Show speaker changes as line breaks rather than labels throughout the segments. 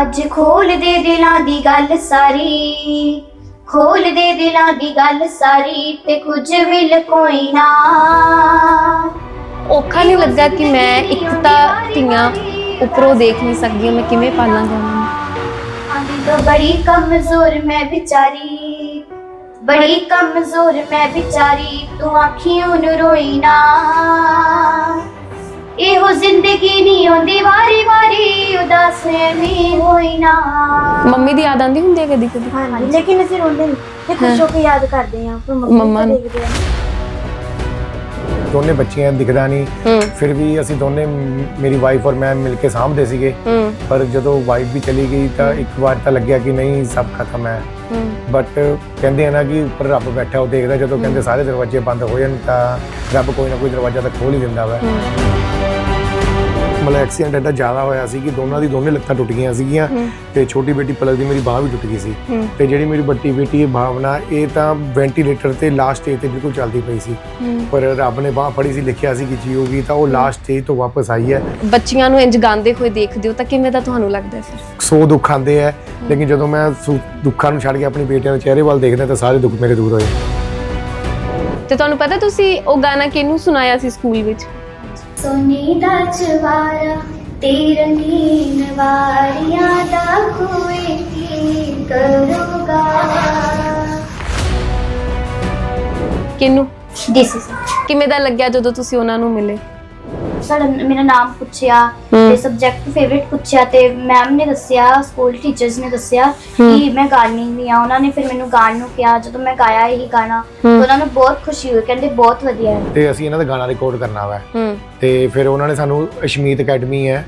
ਅੱਜ ਖੋਲ ਦੇ ਦਿਲਾਂ ਦੀ ਗੱਲ ਸਾਰੀ ਖੋਲ ਦੇ ਦਿਲਾਂ ਦੀ ਗੱਲ ਸਾਰੀ ਤੇ ਕੁਝ ਵੀ ਲਕੋਈ ਨਾ।
ਔਖਾ ਨਹੀਂ ਲੱਗਾ ਕਿ ਮੈਂ ਇੱਕ ਤਾਂ ਧੀਆਂ ਉੱਪਰੋਂ ਦੇਖ ਨਹੀਂ ਸਕਦੀ ਹਾਂ, ਮੈਂ ਕਿਵੇਂ ਪਾਲਾਂਗਾ ਉਹਨਾਂ ਨੂੰ
ਆਂਦੀ ਤਾਂ ਬੜੀ ਕਮਜ਼ੋਰ ਮੈਂ ਵਿਚਾਰੀ ਬੜੀ ਕਮਜ਼ੋਰ ਮੈਂ ਵਿਚਾਰੀ ਤੂੰ ਆਖੀਆਂ ਨੂੰ ਰੋਈ ਨਾ। ਇਹੋ ਜ਼ਿੰਦਗੀ ਨਹੀਂ ਆਉਂਦੀ ਵਾਰੀ ਵਾਰੀ ਉਦਾਸ ਐਵੇਂ ਹੋਈ ਨਾ।
ਮੰਮੀ ਦੀ ਯਾਦ ਆਉਂਦੀ ਹੁੰਦੀ ਹੈ ਕਦੀ ਕਦੀ?
ਹਾਂਜੀ ਲੇਕਿਨ ਅਸੀਂ ਰੋਂਦੇ ਨਹੀਂ ਤੇ ਖੁਸ਼ ਹੋ ਕੇ ਯਾਦ ਕਰਦੇ ਹਾਂ ਫਿਰ ਮੰਮੀ
ਮੰਮਾ
ਨੂੰ
ਨੂੰ।
ਦੇਖਦੇ ਹਾਂ
ਦੋਨੇ ਬੱਚੀਆਂ ਦਿਖਦਾ ਨਹੀਂ ਫਿਰ ਵੀ ਅਸੀਂ ਦੋਨੇ ਮ- ਮੇਰੀ ਵਾਈਫ ਔਰ ਮੈਂ ਮਿਲ ਕੇ ਸਾਂਭਦੇ ਸੀਗੇ।
ਹੂੰ।
ਪਰ ਜਦੋਂ ਵਾਈਫ ਵੀ ਚਲੀ ਗਈ ਤਾਂ ਇੱਕ ਵਾਰ ਤਾਂ ਲੱਗਿਆ ਕਿ ਨਹੀਂ ਸਭ ਖਤਮ ਹੈ।
ਹੂੰ।
ਬਟ ਕਹਿੰਦੇ ਆ ਨਾ ਕਿ ਉੱਪਰ ਰੱਬ ਬੈਠਾ ਉਹ ਦੇਖਦਾ ਜਦੋਂ ਕਹਿੰਦੇ ਸਾਰੇ ਦਰਵਾਜ਼ੇ ਬੰਦ ਹੋ ਜਾਣ ਤਾਂ ਰੱਬ ਕੋਈ ਨਾ ਕੋਈ ਦਰਵਾਜ਼ਾ ਤਾਂ ਖੋਲ ਹੀ ਦਿੰਦਾ ਵਾ।
ਹੂੰ।
ਮਤਲਬ ਐਕਸੀਡੈਂਟ ਐਡਾ ਜ਼ਿਆਦਾ ਹੋਇਆ ਸੀ ਕਿ ਦੋਨਾਂ ਦੀ ਦੋਨੇ ਲੱਤਾਂ ਟੁੱਟ ਗਈਆਂ ਸੀਗੀਆਂ। ਤੇ ਛੋਟੀ ਬੇਟੀ ਪਲਕ ਦੀ ਮੇਰੀ ਬਾਹ ਵੀ ਟੁੱਟ ਗਈ ਸੀ। ਤੇ ਜਿਹੜੀ ਮੇਰੀ ਵੱਡੀ ਬੇਟੀ ਭਾਵਨਾ ਇਹ ਤਾਂ ਵੈਂਟੀਲੇਟਰ ਤੇ ਲਾਸਟ ਸਟੇਜ ਤੇ ਬਿਲਕੁਲ ਚੱਲਦੀ ਪਈ ਸੀ। ਪਰ ਰੱਬ ਨੇ ਬਾਹ ਫੜੀ ਸੀ ਲਿਖਿਆ ਸੀ ਕਿ ਜੀਓਗੀ ਤਾਂ ਉਹ ਲਾਸਟ ਸਟੇਜ ਤੋਂ ਵਾਪਸ ਆਈ ਹੈ।
ਬੱਚੀਆਂ ਨੂੰ ਇੰਜ ਗਾਉਂਦੇ ਹੋਏ ਦੇਖਦੇ ਹੋ ਤਾਂ ਕਿਵੇਂ ਦਾ ਤੁਹਾਨੂੰ ਲੱਗਦਾ ਹੈ ਫਿਰ
ਸੋ ਦੁੱਖ ਆਉਂਦੇ ਹੈ। ਲੇਕਿਨ ਜਦੋਂ ਮੈਂ ਸੁ- ਦੁੱਖਾਂ ਨੂੰ ਛੱਡ ਕੇ ਆਪਣੀ ਬੇਟੀਆਂ ਦੇ ਚਿਹਰੇ ਵੱਲ ਦੇਖਦਾ ਤਾਂ ਸਾਰੇ ਦੁੱਖ ਮੇਰੇ ਦੂਰ ਹੋਏ।
ਤੇ ਤੁਹਾਨੂੰ ਪਤਾ ਤੁਸੀਂ ਉਹ ਗਾਣਾ ਕਿਹਨੂੰ ਸੁਣਾਇਆ ਸੀ ਸਕੂਲ ਵਿੱਚ?
ਸੋਨੀ ਦਾ ਚਵਾਰਾ ਤੇ ਰੰਗੀਨ ਵਾਰੀਆਂ ਦਾ ਕੋਈ ਕੀ ਕਰੂਗਾ
ਕਿਹਨੂੰ
ਦਿਸ
ਕਿਵੇਂ ਦਾ ਲੱਗਿਆ ਜਦੋਂ ਤੁਸੀਂ ਉਹਨਾਂ ਨੂੰ ਮਿਲੇ?
ਸਾਡਾ ਮੇਰਾ ਨਾਮ ਪੁੱਛਿਆ। ਤੇ ਸਬਜੈਕਟ ਫੇਵਰਿਟ ਪੁੱਛਿਆ ਤੇ ਮੈਮ ਨੇ ਦੱਸਿਆ ਸਕੂਲ ਟੀਚਰਸ ਨੇ ਦੱਸਿਆ। ਕਿ ਮੈਂ ਗਾਣੀ ਵੀ ਆ ਉਹਨਾਂ ਨੇ ਫਿਰ ਮੈਨੂੰ ਗਾਣ ਨੂੰ ਕਿਹਾ ਜਦੋਂ ਮੈਂ ਗਾਇਆ ਇਹੀ ਗਾਣਾ। ਉਹਨਾਂ ਨੂੰ ਬਹੁਤ ਖੁਸ਼ੀ ਹੋਈ ਕਹਿੰਦੇ ਬਹੁਤ ਵਧੀਆ ਹੈ
ਤੇ ਅਸੀਂ ਇਹਨਾਂ ਦਾ ਗਾਣਾ ਰਿਕਾਰਡ ਕਰਨਾ ਵਾ
ਹੂੰ
ਤੇ ਫਿਰ ਉਹਨਾਂ ਨੇ ਸਾਨੂੰ ਅਸ਼ਮੀਤ ਅਕੈਡਮੀ ਹੂੰ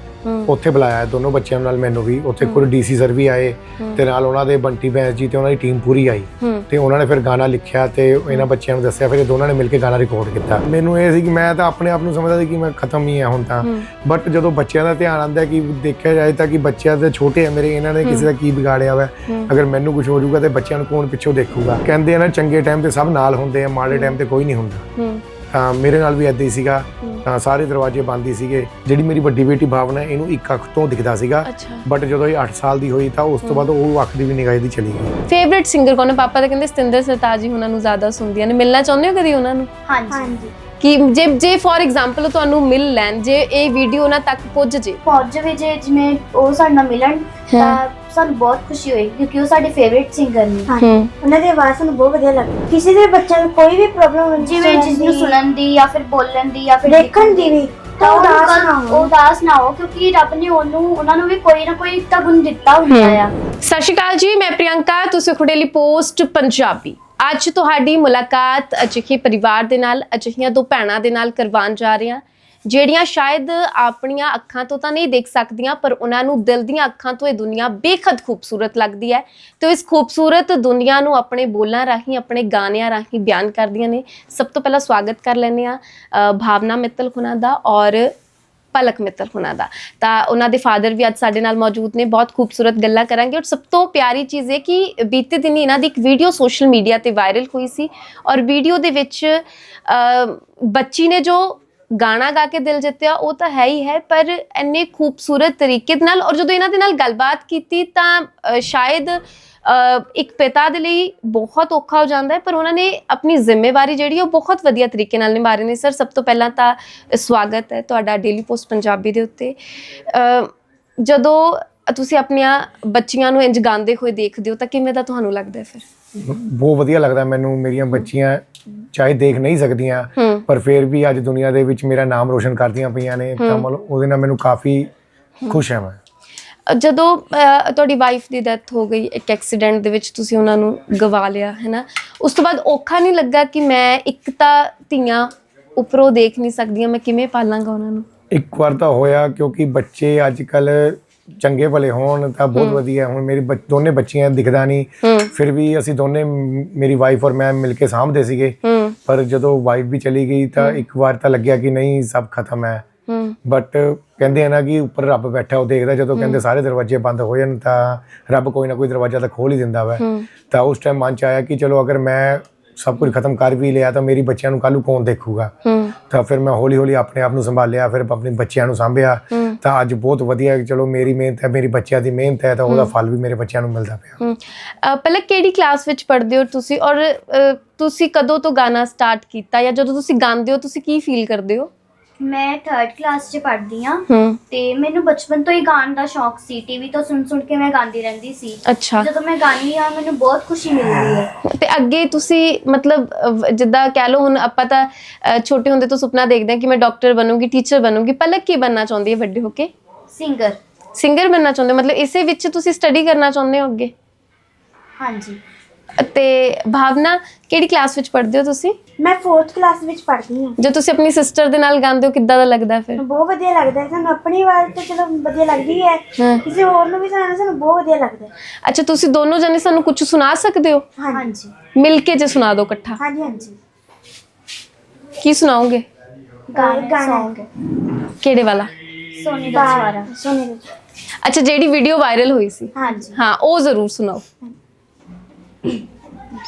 ਉੱਥੇ ਬੁਲਾਇਆ ਹੈ। ਦੋਨੋਂ ਬੱਚਿਆਂ ਨਾਲ ਮੈਨੂੰ ਵੀ। ਉੱਥੇ ਕੋਈ ਡੀਸੀ ਸਰ ਵੀ ਆਏ। ਤੇ ਨਾਲ ਉਹਨਾਂ ਦੇ ਬੰਟੀ ਬੈਂਸ ਜੀ ਤੇ ਉਹਨਾਂ ਦੀ ਟੀਮ ਪੂਰੀ ਆਈ। ਤੇ ਉਹਨਾਂ ਨੇ ਫਿਰ ਗਾਣਾ ਲਿਖਿਆ ਤੇ ਇਹਨਾਂ ਬੱਚਿਆਂ ਨੂੰ ਦੱਸਿਆ। ਫਿਰ ਇਹ ਦੋਨਾਂ ਨੇ ਮਿਲ ਕੇ ਗਾਣਾ ਰਿਕਾਰਡ ਕੀਤਾ। ਮੈਨੂੰ ਇਹ ਸੀ ਕਿ ਮੈਂ ਤਾਂ ਆਪਣੇ ਆਪ ਨੂੰ ਸਮਝਦਾ ਸੀ ਕਿ ਮੈਂ ਖਤਮ ਹੀ ਆ ਹੁਣ ਤਾਂ। ਬਟ ਜਦੋਂ ਬੱਚਿਆਂ ਦਾ ਧਿਆਨ ਆਉਂਦਾ ਕਿ ਦੇਖਿਆ ਜਾਏ ਤਾਂ ਕਿ ਬੱਚਿਆਂ ਦੇ ਛੋਟੇ ਆ ਮੇਰੇ ਇਹਨਾਂ ਨੇ ਕਿਸੇ ਦਾ ਕੀ ਵਿਗਾੜਿਆ ਵਾ। ਅਗਰ ਮੈਨੂੰ ਕੁਝ ਹੋ ਜਾਊਗਾ ਤੇ ਬੱਚਿਆਂ ਨੂੰ ਕੌਣ ਪਿੱਛੋਂ ਦੇਖੂਗਾ? ਕਹਿੰਦੇ ਆ ਨਾ ਚੰਗੇ ਟਾਈਮ ਤੇ ਸਭ ਨਾਲ ਹੁੰਦੇ ਆ ਮਾੜੇ ਟਾਈਮ ਤੇ ਕੋਈ ਨਹੀਂ ਹੁੰਦਾ।
ਹੂੰ।
ਤਾਂ ਮੇਰੇ ਨਾਲ ਵੀ ਐਦਾਂ ਹੀ ਸੀਗਾ। ਤਾਂ ਸਾਰੇ ਦਰਵਾਜ਼ੇ ਬੰਦ ਹੀ ਸੀਗੇ। ਜਿਹੜੀ ਮੇਰੀ ਵੱਡੀ ਬੇਟੀ ਭਾਵਨਾ ਇਹਨੂੰ ਇੱਕ ਅੱਖ ਤੋਂ ਦਿਖਦਾ ਸੀਗਾ।
ਅੱਛਾ।
ਬਟ ਜਦੋਂ ਇਹ 8 ਸਾਲ ਦੀ ਹੋਈ ਤਾਂ ਉਸ ਤੋਂ ਬਾਅਦ ਉਹ ਅੱਖ ਦੀ ਵੀ ਨਿਗਾਹ ਦੀ ਚਲੀ ਗਈ।
ਫੇਵਰਿਟ ਸਿੰਗਰ ਕੌਣ ਹੈ? ਪਾਪਾ ਤਾਂ ਕਹਿੰਦੇ ਸਤਿੰਦਰ ਸਰਤਾਜ ਜੀ ਉਹਨਾਂ ਨੂੰ ਜ਼ਿਆਦਾ ਸੁਣਦੀਆਂ ਨੇ। ਮਿਲਣਾ ਚਾਹੁੰਦੇ ਹੋ ਕਦੀ ਉਹਨਾਂ ਨੂੰ?
ਹਾਂਜੀ।
ਹਾਂਜੀ।
ਕਿ ਜੇ ਜੇ ਫੋਰ ਐਗਜ਼ਾਮਪਲ ਤੁਹਾਨੂੰ ਮਿਲ ਲੈਣ ਜੇ ਇਹ ਵੀਡੀਓ ਉਹਨਾਂ ਤੱਕ ਪੁੱਜ ਜੇ।
ਪਹੁੰਚ ਜਾਵੇ ਜੇ ਜਿਵੇਂ ਉਹ ਸਾਡੇ ਨਾਲ ਮਿਲਣ ਤਾਂ ਸਾਨੂੰ ਬਹੁਤ ਖੁਸ਼ੀ ਹੋਏਗੀ ਕਿਉਂਕਿ ਉਹ ਸਾਡੇ ਫੇਵਰਿਟ ਸਿੰਗਰ ਨੇ।
ਹੂੰ।
ਉਹਨਾਂ ਦੀ ਆਵਾਜ਼ ਸਾਨੂੰ ਬਹੁਤ ਵਧੀਆ ਲੱਗਦੀ ਕਿਸੇ ਦੇ ਬੱਚਿਆਂ ਨੂੰ ਕੋਈ ਵੀ ਪ੍ਰੋਬਲਮ ਹੁੰਦੀ
ਜਿਵੇਂ ਜਿਸ ਨੂੰ ਸੁਣਨ ਦੀ ਜਾਂ ਫਿਰ ਬੋਲਣ ਦੀ ਜਾਂ ਫਿਰ
ਦੇਖਣ ਦੀ ਵੀ ਤਾਂ
ਤਾਂ
ਉਦਾਸ
ਉਦਾਸ
ਨਾ ਹੋ
ਉਦਾਸ ਨਾ ਹੋ ਕਿਉਂਕਿ ਰੱਬ ਨੇ ਉਹਨੂੰ ਉਹਨਾਂ ਨੂੰ ਵੀ ਕੋਈ ਨਾ ਕੋਈ ਤਾਂ ਗੁਣ ਦਿੱਤਾ ਹੁੰਦਾ ਆ।
ਸਤਿ ਸ਼੍ਰੀ ਅਕਾਲ ਜੀ ਮੈਂ ਪ੍ਰਿਯੰਕਾ ਤੁਸੀਂ ਖੁੜੇਲੀ ਪੋਸਟ ਪੰਜਾਬੀ। ਅੱਜ ਤੁਹਾਡੀ ਮੁਲਾਕਾਤ ਅਜਿਹੇ ਪਰਿਵਾਰ ਦੇ ਨਾਲ ਅਜਿਹੀਆਂ ਦੋ ਭੈਣਾਂ ਦੇ ਨਾਲ ਕਰਵਾਉਣ ਜਾ ਰਹੇ ਹਾਂ। ਜਿਹੜੀਆਂ ਸ਼ਾਇਦ ਆਪਣੀਆਂ ਅੱਖਾਂ ਤੋਂ ਤਾਂ ਨਹੀਂ ਦੇਖ ਸਕਦੀਆਂ, ਪਰ ਉਹਨਾਂ ਨੂੰ ਦਿਲ ਦੀਆਂ ਅੱਖਾਂ ਤੋਂ ਇਹ ਦੁਨੀਆ ਬੇਖੱਦ ਖੂਬਸੂਰਤ ਲੱਗਦੀ ਹੈ। ਤੇ ਇਸ ਖੂਬਸੂਰਤ ਦੁਨੀਆ ਨੂੰ ਆਪਣੇ ਬੋਲਾਂ ਰਾਹੀਂ, ਆਪਣੇ ਗਾਣਿਆਂ ਰਾਹੀਂ ਬਿਆਨ ਕਰਦੀਆਂ ਨੇ। ਸਭ ਤੋਂ ਪਹਿਲਾਂ ਸਵਾਗਤ ਕਰ ਲੈਂਦੇ ਆ ਭਾਵਨਾ ਮਿੱਤਲ ਹੁਣਾਂ ਦਾ ਔਰ ਪਲਕ ਮਿੱਤਲ ਉਹਨਾਂ ਦਾ। ਤਾਂ ਉਹਨਾਂ ਦੇ ਫਾਦਰ ਵੀ ਅੱਜ ਸਾਡੇ ਨਾਲ ਮੌਜੂਦ ਨੇ, ਬਹੁਤ ਖੂਬਸੂਰਤ ਗੱਲਾਂ ਕਰਾਂਗੇ। ਔਰ ਸਭ ਤੋਂ ਪਿਆਰੀ ਚੀਜ਼ ਇਹ ਕਿ ਬੀਤੇ ਦਿਨੀ ਇਹਨਾਂ ਦੀ ਇੱਕ ਵੀਡੀਓ ਸੋਸ਼ਲ ਮੀਡੀਆ ਤੇ ਵਾਇਰਲ ਹੋਈ ਸੀ। ਔਰ ਵੀਡੀਓ ਦੇ ਵਿੱਚ ਬੱਚੀ ਨੇ ਜੋ ਗਾਣਾ ਗਾ ਕੇ ਦਿਲ ਜਿੱਤਿਆ ਉਹ ਤਾਂ ਹੈ ਹੀ ਹੈ ਪਰ ਇੰਨੇ ਖੂਬਸੂਰਤ ਤਰੀਕੇ ਨਾਲ ਔਰ ਜਦੋਂ ਇਹਨਾਂ ਦੇ ਨਾਲ ਗੱਲਬਾਤ ਕੀਤੀ ਤਾਂ ਸ਼ਾਇਦ ਇੱਕ ਪਿਤਾ ਦੇ ਲਈ ਬਹੁਤ ਔਖਾ ਹੋ ਜਾਂਦਾ ਹੈ ਪਰ ਉਹਨਾਂ ਨੇ ਆਪਣੀ ਜ਼ਿੰਮੇਵਾਰੀ ਜਿਹੜੀ ਉਹ ਬਹੁਤ ਵਧੀਆ ਤਰੀਕੇ ਨਾਲ ਨਿਭਾ ਰਹੇ ਨੇ। ਸਰ ਸਭ ਤੋਂ ਪਹਿਲਾਂ ਤਾਂ ਸਵਾਗਤ ਹੈ ਤੁਹਾਡਾ ਡੇਲੀ ਪੋਸਟ ਪੰਜਾਬੀ ਦੇ ਉੱਤੇ। ਜਦੋਂ ਤੁਸੀਂ ਆਪਣੀਆਂ ਬੱਚੀਆਂ ਨੂੰ ਇੰਜ ਗਾਉਂਦੇ ਹੋਏ ਦੇਖਦੇ ਹੋ ਤਾਂ ਕਿਵੇਂ ਦਾ ਤੁਹਾਨੂੰ ਲੱਗਦਾ ਹੈ ਫਿਰ?
ਬਹੁਤ ਵਧੀਆ ਲੱਗਦਾ ਮੈਨੂੰ ਮੇਰੀਆਂ ਬੱਚੀਆਂ ਚਾਹੇ ਦੇਖ ਨਹੀਂ ਸਕਦੀਆਂ ਪਰ ਫਿਰ ਵੀ ਅੱਜ ਦੁਨੀਆ ਦੇ ਵਿੱਚ ਮੇਰਾ ਨਾਮ ਰੋਸ਼ਨ ਕਰਦੀਆਂ ਪਈਆਂ ਨੇ ਤਾਂ ਮਤਲਬ ਉਹਦੇ ਨਾਲ ਮੈਨੂੰ ਕਾਫੀ ਖੁਸ਼ ਹਾਂ ਮੈਂ।
ਜਦੋਂ ਤੁਹਾਡੀ ਵਾਈਫ ਦੀ ਡੈਥ ਹੋ ਗਈ ਇੱਕ ਐਕਸੀਡੈਂਟ ਦੇ ਵਿੱਚ ਤੁਸੀਂ ਉਹਨਾਂ ਨੂੰ ਗਵਾ ਲਿਆ ਹੈ ਨਾ ਉਸ ਤੋਂ ਬਾਅਦ ਔਖਾ ਨਹੀਂ ਲੱਗਾ ਕਿ ਮੈਂ ਇੱਕ ਤਾਂ ਧੀਆਂ ਉੱਪਰੋਂ ਦੇਖ ਨਹੀਂ ਸਕਦੀਆਂ ਮੈਂ ਕਿਵੇਂ ਪਾਲਾਂਗਾ ਉਹਨਾਂ ਨੂੰ?
ਇੱਕ ਵਾਰ ਤਾਂ ਹੋਇਆ ਕਿਉਂਕਿ ਬੱਚੇ ਅੱਜ ਕੱਲ ਚੰਗੇ ਭਲੇ ਹੋਣ ਤਾਂ ਬਹੁਤ ਵਧੀਆ ਹੁਣ ਮੇਰੀ ਦੋਨੇ ਬੱਚੀਆਂ ਦਿਖਦਾ ਨਹੀਂ। ਫਿਰ ਵੀ ਅਸੀਂ ਦੋਨੇ ਮੇਰੀ ਵਾਈਫ ਔਰ ਮੈਂ ਮਿਲ ਕੇ ਸਾਂਭਦੇ ਸੀਗੇ। ਪਰ ਜਦੋਂ ਵਾਈਫ ਵੀ ਚਲੀ ਗਈ ਤਾਂ ਇੱਕ ਵਾਰ ਤਾਂ ਲੱਗਿਆ ਕਿ ਨਹੀਂ ਸਭ ਖਤਮ ਹੈ। ਬਟ ਕਹਿੰਦੇ ਆ ਨਾ ਕਿ ਉੱਪਰ ਰੱਬ ਬੈਠਾ ਉਹ ਦੇਖਦਾ ਜਦੋਂ ਕਹਿੰਦੇ ਸਾਰੇ ਦਰਵਾਜ਼ੇ ਬੰਦ ਹੋ ਜਾਣ ਤਾਂ ਰੱਬ ਕੋਈ ਨਾ ਕੋਈ ਦਰਵਾਜ਼ਾ ਤਾਂ ਖੋਲ ਹੀ ਦਿੰਦਾ ਵਾ। ਤਾਂ ਉਸ ਟਾਈਮ ਮਨ ਚ ਆਇਆ ਕਿ ਚਲੋ ਅਗਰ ਮੈਂ ਸਭ ਕੁਝ ਖਤਮ ਕਰ ਵੀ ਲਿਆ ਤਾਂ ਮੇਰੀ ਬੱਚਿਆਂ ਨੂੰ ਕੱਲ੍ਹ ਨੂੰ ਕੌਣ ਦੇਖੂਗਾ? ਤਾਂ ਫਿਰ ਮੈਂ ਹੌਲੀ ਹੌਲੀ ਆਪਣੇ ਆਪ ਨੂੰ ਸੰਭਾਲਿਆ ਫਿਰ ਆਪਣੇ ਬੱਚਿਆਂ ਨੂੰ ਸੰਭਿਆ। ਤਾਂ ਅੱਜ ਬਹੁਤ ਵਧੀਆ ਚਲੋ ਮੇਰੀ ਮਿਹਨਤ ਹੈ ਮੇਰੀ ਬੱਚਿਆਂ ਦੀ ਮਿਹਨਤ ਹੈ ਤਾਂ ਉਹਦਾ ਫਲ ਵੀ ਮੇਰੇ ਬੱਚਿਆਂ ਨੂੰ ਮਿਲਦਾ ਪਿਆ।
ਹਮ, ਪਹਿਲਾਂ ਕਿਹੜੀ ਕਲਾਸ ਵਿੱਚ ਪੜ੍ਹਦੇ ਹੋ ਤੁਸੀਂ? ਔਰ ਤੁਸੀਂ ਕਦੋਂ ਤੋਂ ਗਾਣਾ ਸਟਾਰਟ ਕੀਤਾ ਜਾਂ ਜਦੋਂ ਤੁਸੀਂ ਗਾਉਂਦੇ ਹੋ ਤੁਸੀਂ ਕੀ ਫੀਲ ਕਰਦੇ ਹੋ?
ਮੈਂ 3rd ਕਲਾਸ 'ਚ ਪੜ੍ਹਦੀ ਹੂੰ ਤੇ ਮੈਨੂੰ ਬਚਪਨ ਤੋਂ ਹੀ ਗਾਣ ਦਾ ਸ਼ੌਕ ਸੀ ਟੀਵੀ ਤੋਂ ਸੁਣ ਸੁਣ ਕੇ ਮੈਂ ਗਾਉਂਦੀ ਰਹਿੰਦੀ ਸੀ।
ਅੱਛਾ।
ਜਦੋਂ ਮੈਂ ਗਾਣੀ ਆ ਮੈਨੂੰ ਬਹੁਤ ਖੁਸ਼ੀ ਮਿਲਦੀ ਹੈ।
ਤੇ ਅੱਗੇ ਤੁਸੀਂ ਮਤਲਬ ਅਹ, ਜਿੱਦਾਂ ਕਹਿ ਲਓ ਹੁਣ ਆਪਾਂ ਤਾਂ ਅਹ, ਛੋਟੇ ਹੁੰਦੇ ਤੋਂ ਸੁਪਨਾ ਦੇਖਦੇ ਹਾਂ ਕਿ ਮੈਂ ਡਾਕਟਰ ਬਣੂੰਗੀ ਟੀਚਰ ਬਣੂੰਗੀ ਪਹਿਲਾਂ ਕੀ ਬਣਨਾ ਚਾਹੁੰਦੀ ਹੈ ਵੱਡੇ ਹੋ ਕੇ?
ਸਿੰਗਰ
ਸਿੰਗਰ ਬਣਨਾ ਚਾਹੁੰਦੇ ਹੋ? ਮਤਲਬ ਇਸੇ ਵਿੱਚ ਤੁਸੀਂ ਸਟੱਡੀ ਕਰਨਾ ਚਾਹੁੰਦੇ ਹੋ ਅੱਗੇ?
ਹਾਂਜੀ।
ਤੇ ਭਾਵਨਾ ਕਿਹੜੀ ਕਲਾਸ ਵਿੱਚ ਪੜ੍ਹਦੇ ਹੋ ਤੁਸੀਂ?
ਮੈਂ 4th ਕਲਾਸ ਵਿੱਚ ਪੜ੍ਹਦੀ ਹਾਂ।
ਜੇ ਤੁਸੀਂ ਆਪਣੀ ਸਿਸਟਰ ਦੇ ਨਾਲ ਗਾਉਂਦੇ ਹੋ ਕਿੱਦਾਂ ਦਾ ਲੱਗਦਾ ਫਿਰ?
ਬਹੁਤ ਵਧੀਆ ਲੱਗਦਾ ਹੈ। ਸਾਨੂੰ ਆਪਣੀ ਆਵਾਜ਼ ਤਾਂ ਚਲੋ ਵਧੀਆ ਲੱਗਦੀ ਹੈ।
ਹਾਂ।
ਕਿਸੇ ਹੋਰ ਨੂੰ ਵੀ ਸੁਣਾਉਣਾ ਸਾਨੂੰ ਬਹੁਤ ਵਧੀਆ ਲੱਗਦਾ ਹੈ।
ਅੱਛਾ ਤੁਸੀਂ ਦੋਨੋਂ ਜਣੇ ਸਾਨੂੰ ਕੁਝ ਸੁਣਾ ਸਕਦੇ ਹੋ?
ਹਾਂਜੀ।
ਮਿਲ ਕੇ ਜੇ ਸੁਣਾ ਦਿਓ ਇਕੱਠਾ।
ਹਾਂਜੀ ਹਾਂਜੀ।
ਕੀ ਸੁਣਾਓਗੇ?
ਗਾਣਾ
ਗਾਣਾ।
ਕਿਹੜੇ ਵਾਲਾ?
ਸੋਨੀ ਦਾ ਸਵਾਰਾ
ਸੋਨੇ ਦੇ।
ਅੱਛਾ ਜਿਹੜੀ ਵੀਡੀਓ ਵਾਇਰਲ ਹੋਈ ਸੀ।
ਹਾਂਜੀ।
ਹਾਂ ਉਹ ਜ਼ਰੂਰ ਸੁਣਾਓ।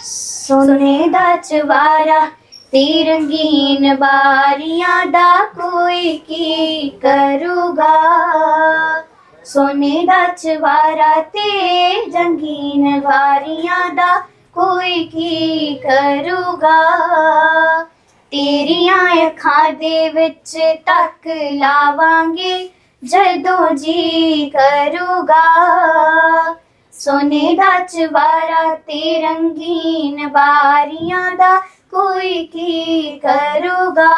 ਸੋਨੇ ਦਾ ਚਵਾਰਾ ਤੇ ਰੰਗੀਨ ਬਾਰੀਆਂ ਦਾ ਕੋਈ ਕੀ ਕਰੂਗਾ? ਸੋਨੇ ਦਾ ਚਵਾਰਾ ਤੇ ਰੰਗੀਨ ਬਾਰੀਆਂ ਦਾ ਕੋਈ ਕੀ ਕਰੂਗਾ? ਤੇਰੀਆਂ ਅੱਖਾਂ ਦੇ ਵਿੱਚ ਤੱਕ ਲਾਵਾਂਗੇ, ਜਦੋਂ ਜੀ ਕਰੂਗਾ। ਸੋਨੇ ਦਾ ਚਵਾਰਾ ਤੇ ਰੰਗੀਨ ਬਾਰੀਆਂ ਦਾ ਕੋਈ ਕੀ ਕਰੂਗਾ?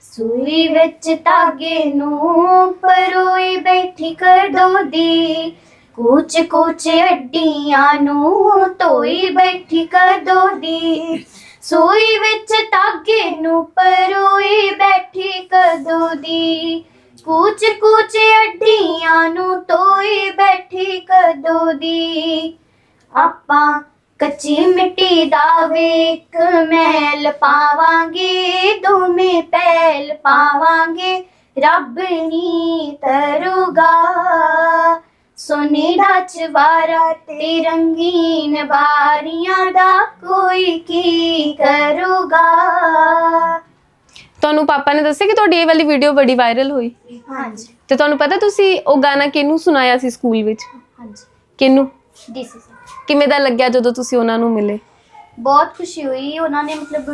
ਸੂਈ ਵਿੱਚ ਧਾਗੇ ਨੂੰ ਪਰੋਈ ਬੈਠੀ ਕਦੋਂ ਦੀ। ਕੁਚ ਕੁਚ ਅੱਡੀਆਂ ਨੂੰ ਧੋਈ ਬੈਠੀ ਕਦੋਂ ਦੀ। ਸੂਈ ਵਿੱਚ ਧਾਗੇ ਨੂੰ ਪਰੋਈ ਬੈਠੀ ਕਦੋਂ ਦੀ। ਕੁਚ ਕੁਚ ਅੱਡੀਆਂ ਨੂੰ ਤੋਈ ਬੈਠੀ ਕਦੋਂ ਦੀ? ਆਪਾਂ ਕੱਚੀ ਮਿੱਟੀ ਦਾ ਵੇਖ ਮੈਲ ਪਾਵਾਂਗੇ, ਦੋਵੇਂ ਪੈਲ ਪਾਵਾਂਗੇ, ਰੱਬ ਨੀ ਤਰੂਗਾ ਸੋਨੇ ਦਾ ਚਵਾਰਾ ਤੇ ਰੰਗੀਨ ਵਾਰੀਆਂ ਦਾ ਕੋਈ ਕੀ ਕਰੂਗਾ?
ਤੁਹਾਨੂੰ ਪਾਪਾ ਨੇ ਦੱਸਿਆ ਕਿ ਤੁਹਾਡੀ ਇਹ ਵਾਲੀ ਵੀਡੀਓ ਬੜੀ ਵਾਇਰਲ ਹੋਈ?
ਹਾਂਜੀ।
ਤੇ ਤੁਹਾਨੂੰ ਪਤਾ ਤੁਸੀਂ ਉਹ ਗਾਣਾ ਕਿਹਨੂੰ ਸੁਣਾਇਆ ਸੀ ਸਕੂਲ ਵਿੱਚ?
ਹਾਂਜੀ।
ਕਿਹਨੂੰ?
ਇਜ਼
ਕਿਵੇਂ ਦਾ ਲੱਗਿਆ ਜਦੋਂ ਤੁਸੀਂ ਉਹਨਾਂ ਨੂੰ ਮਿਲੇ?
ਬਹੁਤ ਖੁਸ਼ੀ ਹੋਈ। ਉਹਨਾਂ ਨੇ ਮਤਲਬ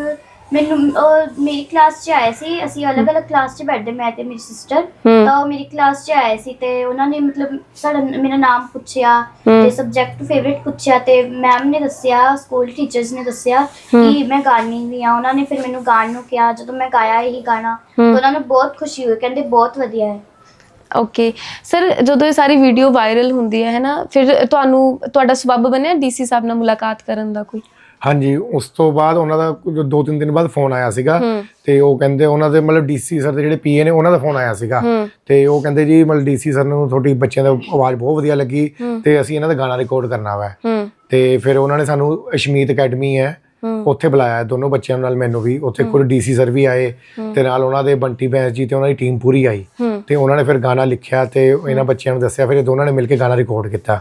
ਮੈਨੂੰ ਉਹ ਮੇਰੀ ਕਲਾਸ 'ਚ ਆਏ ਸੀ ਅਸੀਂ ਅਲੱਗ-ਅਲੱਗ ਕਲਾਸ 'ਚ ਬੈਠਦੇ ਮੈਂ ਤੇ ਮੇਰੀ ਸਿਸਟਰ
ਹੂੰ।
ਤਾਂ ਉਹ ਮੇਰੀ ਕਲਾਸ 'ਚ ਆਏ ਸੀ ਤੇ ਉਹਨਾਂ ਨੇ ਮਤਲਬ ਸਾਡਾ ਮੇਰਾ ਨਾਮ ਪੁੱਛਿਆ
ਹੂੰ।
ਤੇ ਸਬਜੈਕਟ ਫੇਵਰਿਟ ਪੁੱਛਿਆ ਤੇ ਮੈਮ ਨੇ ਦੱਸਿਆ ਸਕੂਲ ਟੀਚਰਸ ਨੇ ਦੱਸਿਆ ਕਿ ਮੈਂ ਗਾਣੀ ਵੀ ਆ। ਉਹਨਾਂ ਨੇ ਫਿਰ ਮੈਨੂੰ ਗਾਣ ਨੂੰ ਕਿਹਾ ਜਦੋਂ ਮੈਂ ਗਾਇਆ ਇਹੀ ਗਾਣਾ ਤਾਂ
ਹੂੰ।
ਉਹਨਾਂ ਨੂੰ ਬਹੁਤ ਖੁਸ਼ੀ ਹੋਈ ਕਹਿੰਦੇ ਬਹੁਤ ਵਧੀਆ ਹੈ।
ਓਕੇ ਸਰ ਜਦੋਂ ਇਹ ਸਾਰੀ ਵੀਡੀਓ ਵਾਇਰਲ ਹੁੰਦੀ ਹੈ ਹੈ ਨਾ ਫਿਰ ਤੁਹਾਨੂੰ ਤੁਹਾਡਾ ਸਬੱਬ ਬਣਿਆ ਡੀਸੀ ਸਾਹਿਬ ਨਾਲ ਮੁਲਾਕਾਤ ਕਰਨ ਦਾ ਕੋਈ?
ਹਾਂਜੀ ਉਸ ਤੋਂ ਬਾਅਦ ਉਹਨਾਂ ਦਾ ਦੋ ਤਿੰਨ ਦਿਨ ਬਾਅਦ ਫੋਨ ਆਇਆ ਸੀਗਾ। ਤੇ ਉਹ ਕਹਿੰਦੇ ਉਹਨਾਂ ਦੇ ਮਤਲਬ ਡੀਸੀ ਸਰ ਦੇ ਜਿਹੜੇ ਪੀਏ ਨੇ ਉਹਨਾਂ ਦਾ ਫੋਨ ਆਇਆ ਸੀਗਾ ਤੇ ਉਹ ਕਹਿੰਦੇ ਜੀ ਮਤਲਬ ਡੀਸੀ ਸਰ ਨੂੰ ਤੁਹਾਡੀ ਬੱਚਿਆਂ ਦੀ ਆਵਾਜ਼ ਬਹੁਤ ਵਧੀਆ ਲੱਗੀ। ਤੇ ਅਸੀਂ ਇਹਨਾਂ ਦਾ ਗਾਣਾ ਰਿਕਾਰਡ ਕਰਨਾ ਵਾ। ਤੇ ਫਿਰ ਉਹਨਾਂ ਨੇ ਸਾਨੂੰ ਅਸ਼ਮੀਤ ਅਕੈਡਮੀ ਹੈ ਉੱਥੇ ਬੁਲਾਇਆ ਦੋਨੋਂ ਬੱਚਿਆਂ ਨਾਲ ਮੈਨੂੰ ਵੀ ਉੱਥੇ ਖੁਦ ਡੀਸੀ ਸਰ ਵੀ ਆਏ ਤੇ ਨਾਲ ਉਹਨਾਂ ਦੇ ਬੰਟੀ ਬੈਂਸ ਜੀ ਤੇ ਉਹਨਾਂ ਦੀ ਟੀਮ ਪੂਰੀ ਆਈ। ਤੇ ਉਹਨਾਂ ਨੇ ਫਿਰ ਗਾਣਾ ਲਿਖਿਆ ਤੇ ਇਹਨਾਂ ਬੱਚਿਆਂ ਨੂੰ ਦੱਸਿਆ ਫਿਰ ਇਹ ਦੋਨਾਂ ਨੇ ਮਿਲ ਕੇ ਗਾਣਾ ਰਿਕਾਰਡ ਕੀਤਾ।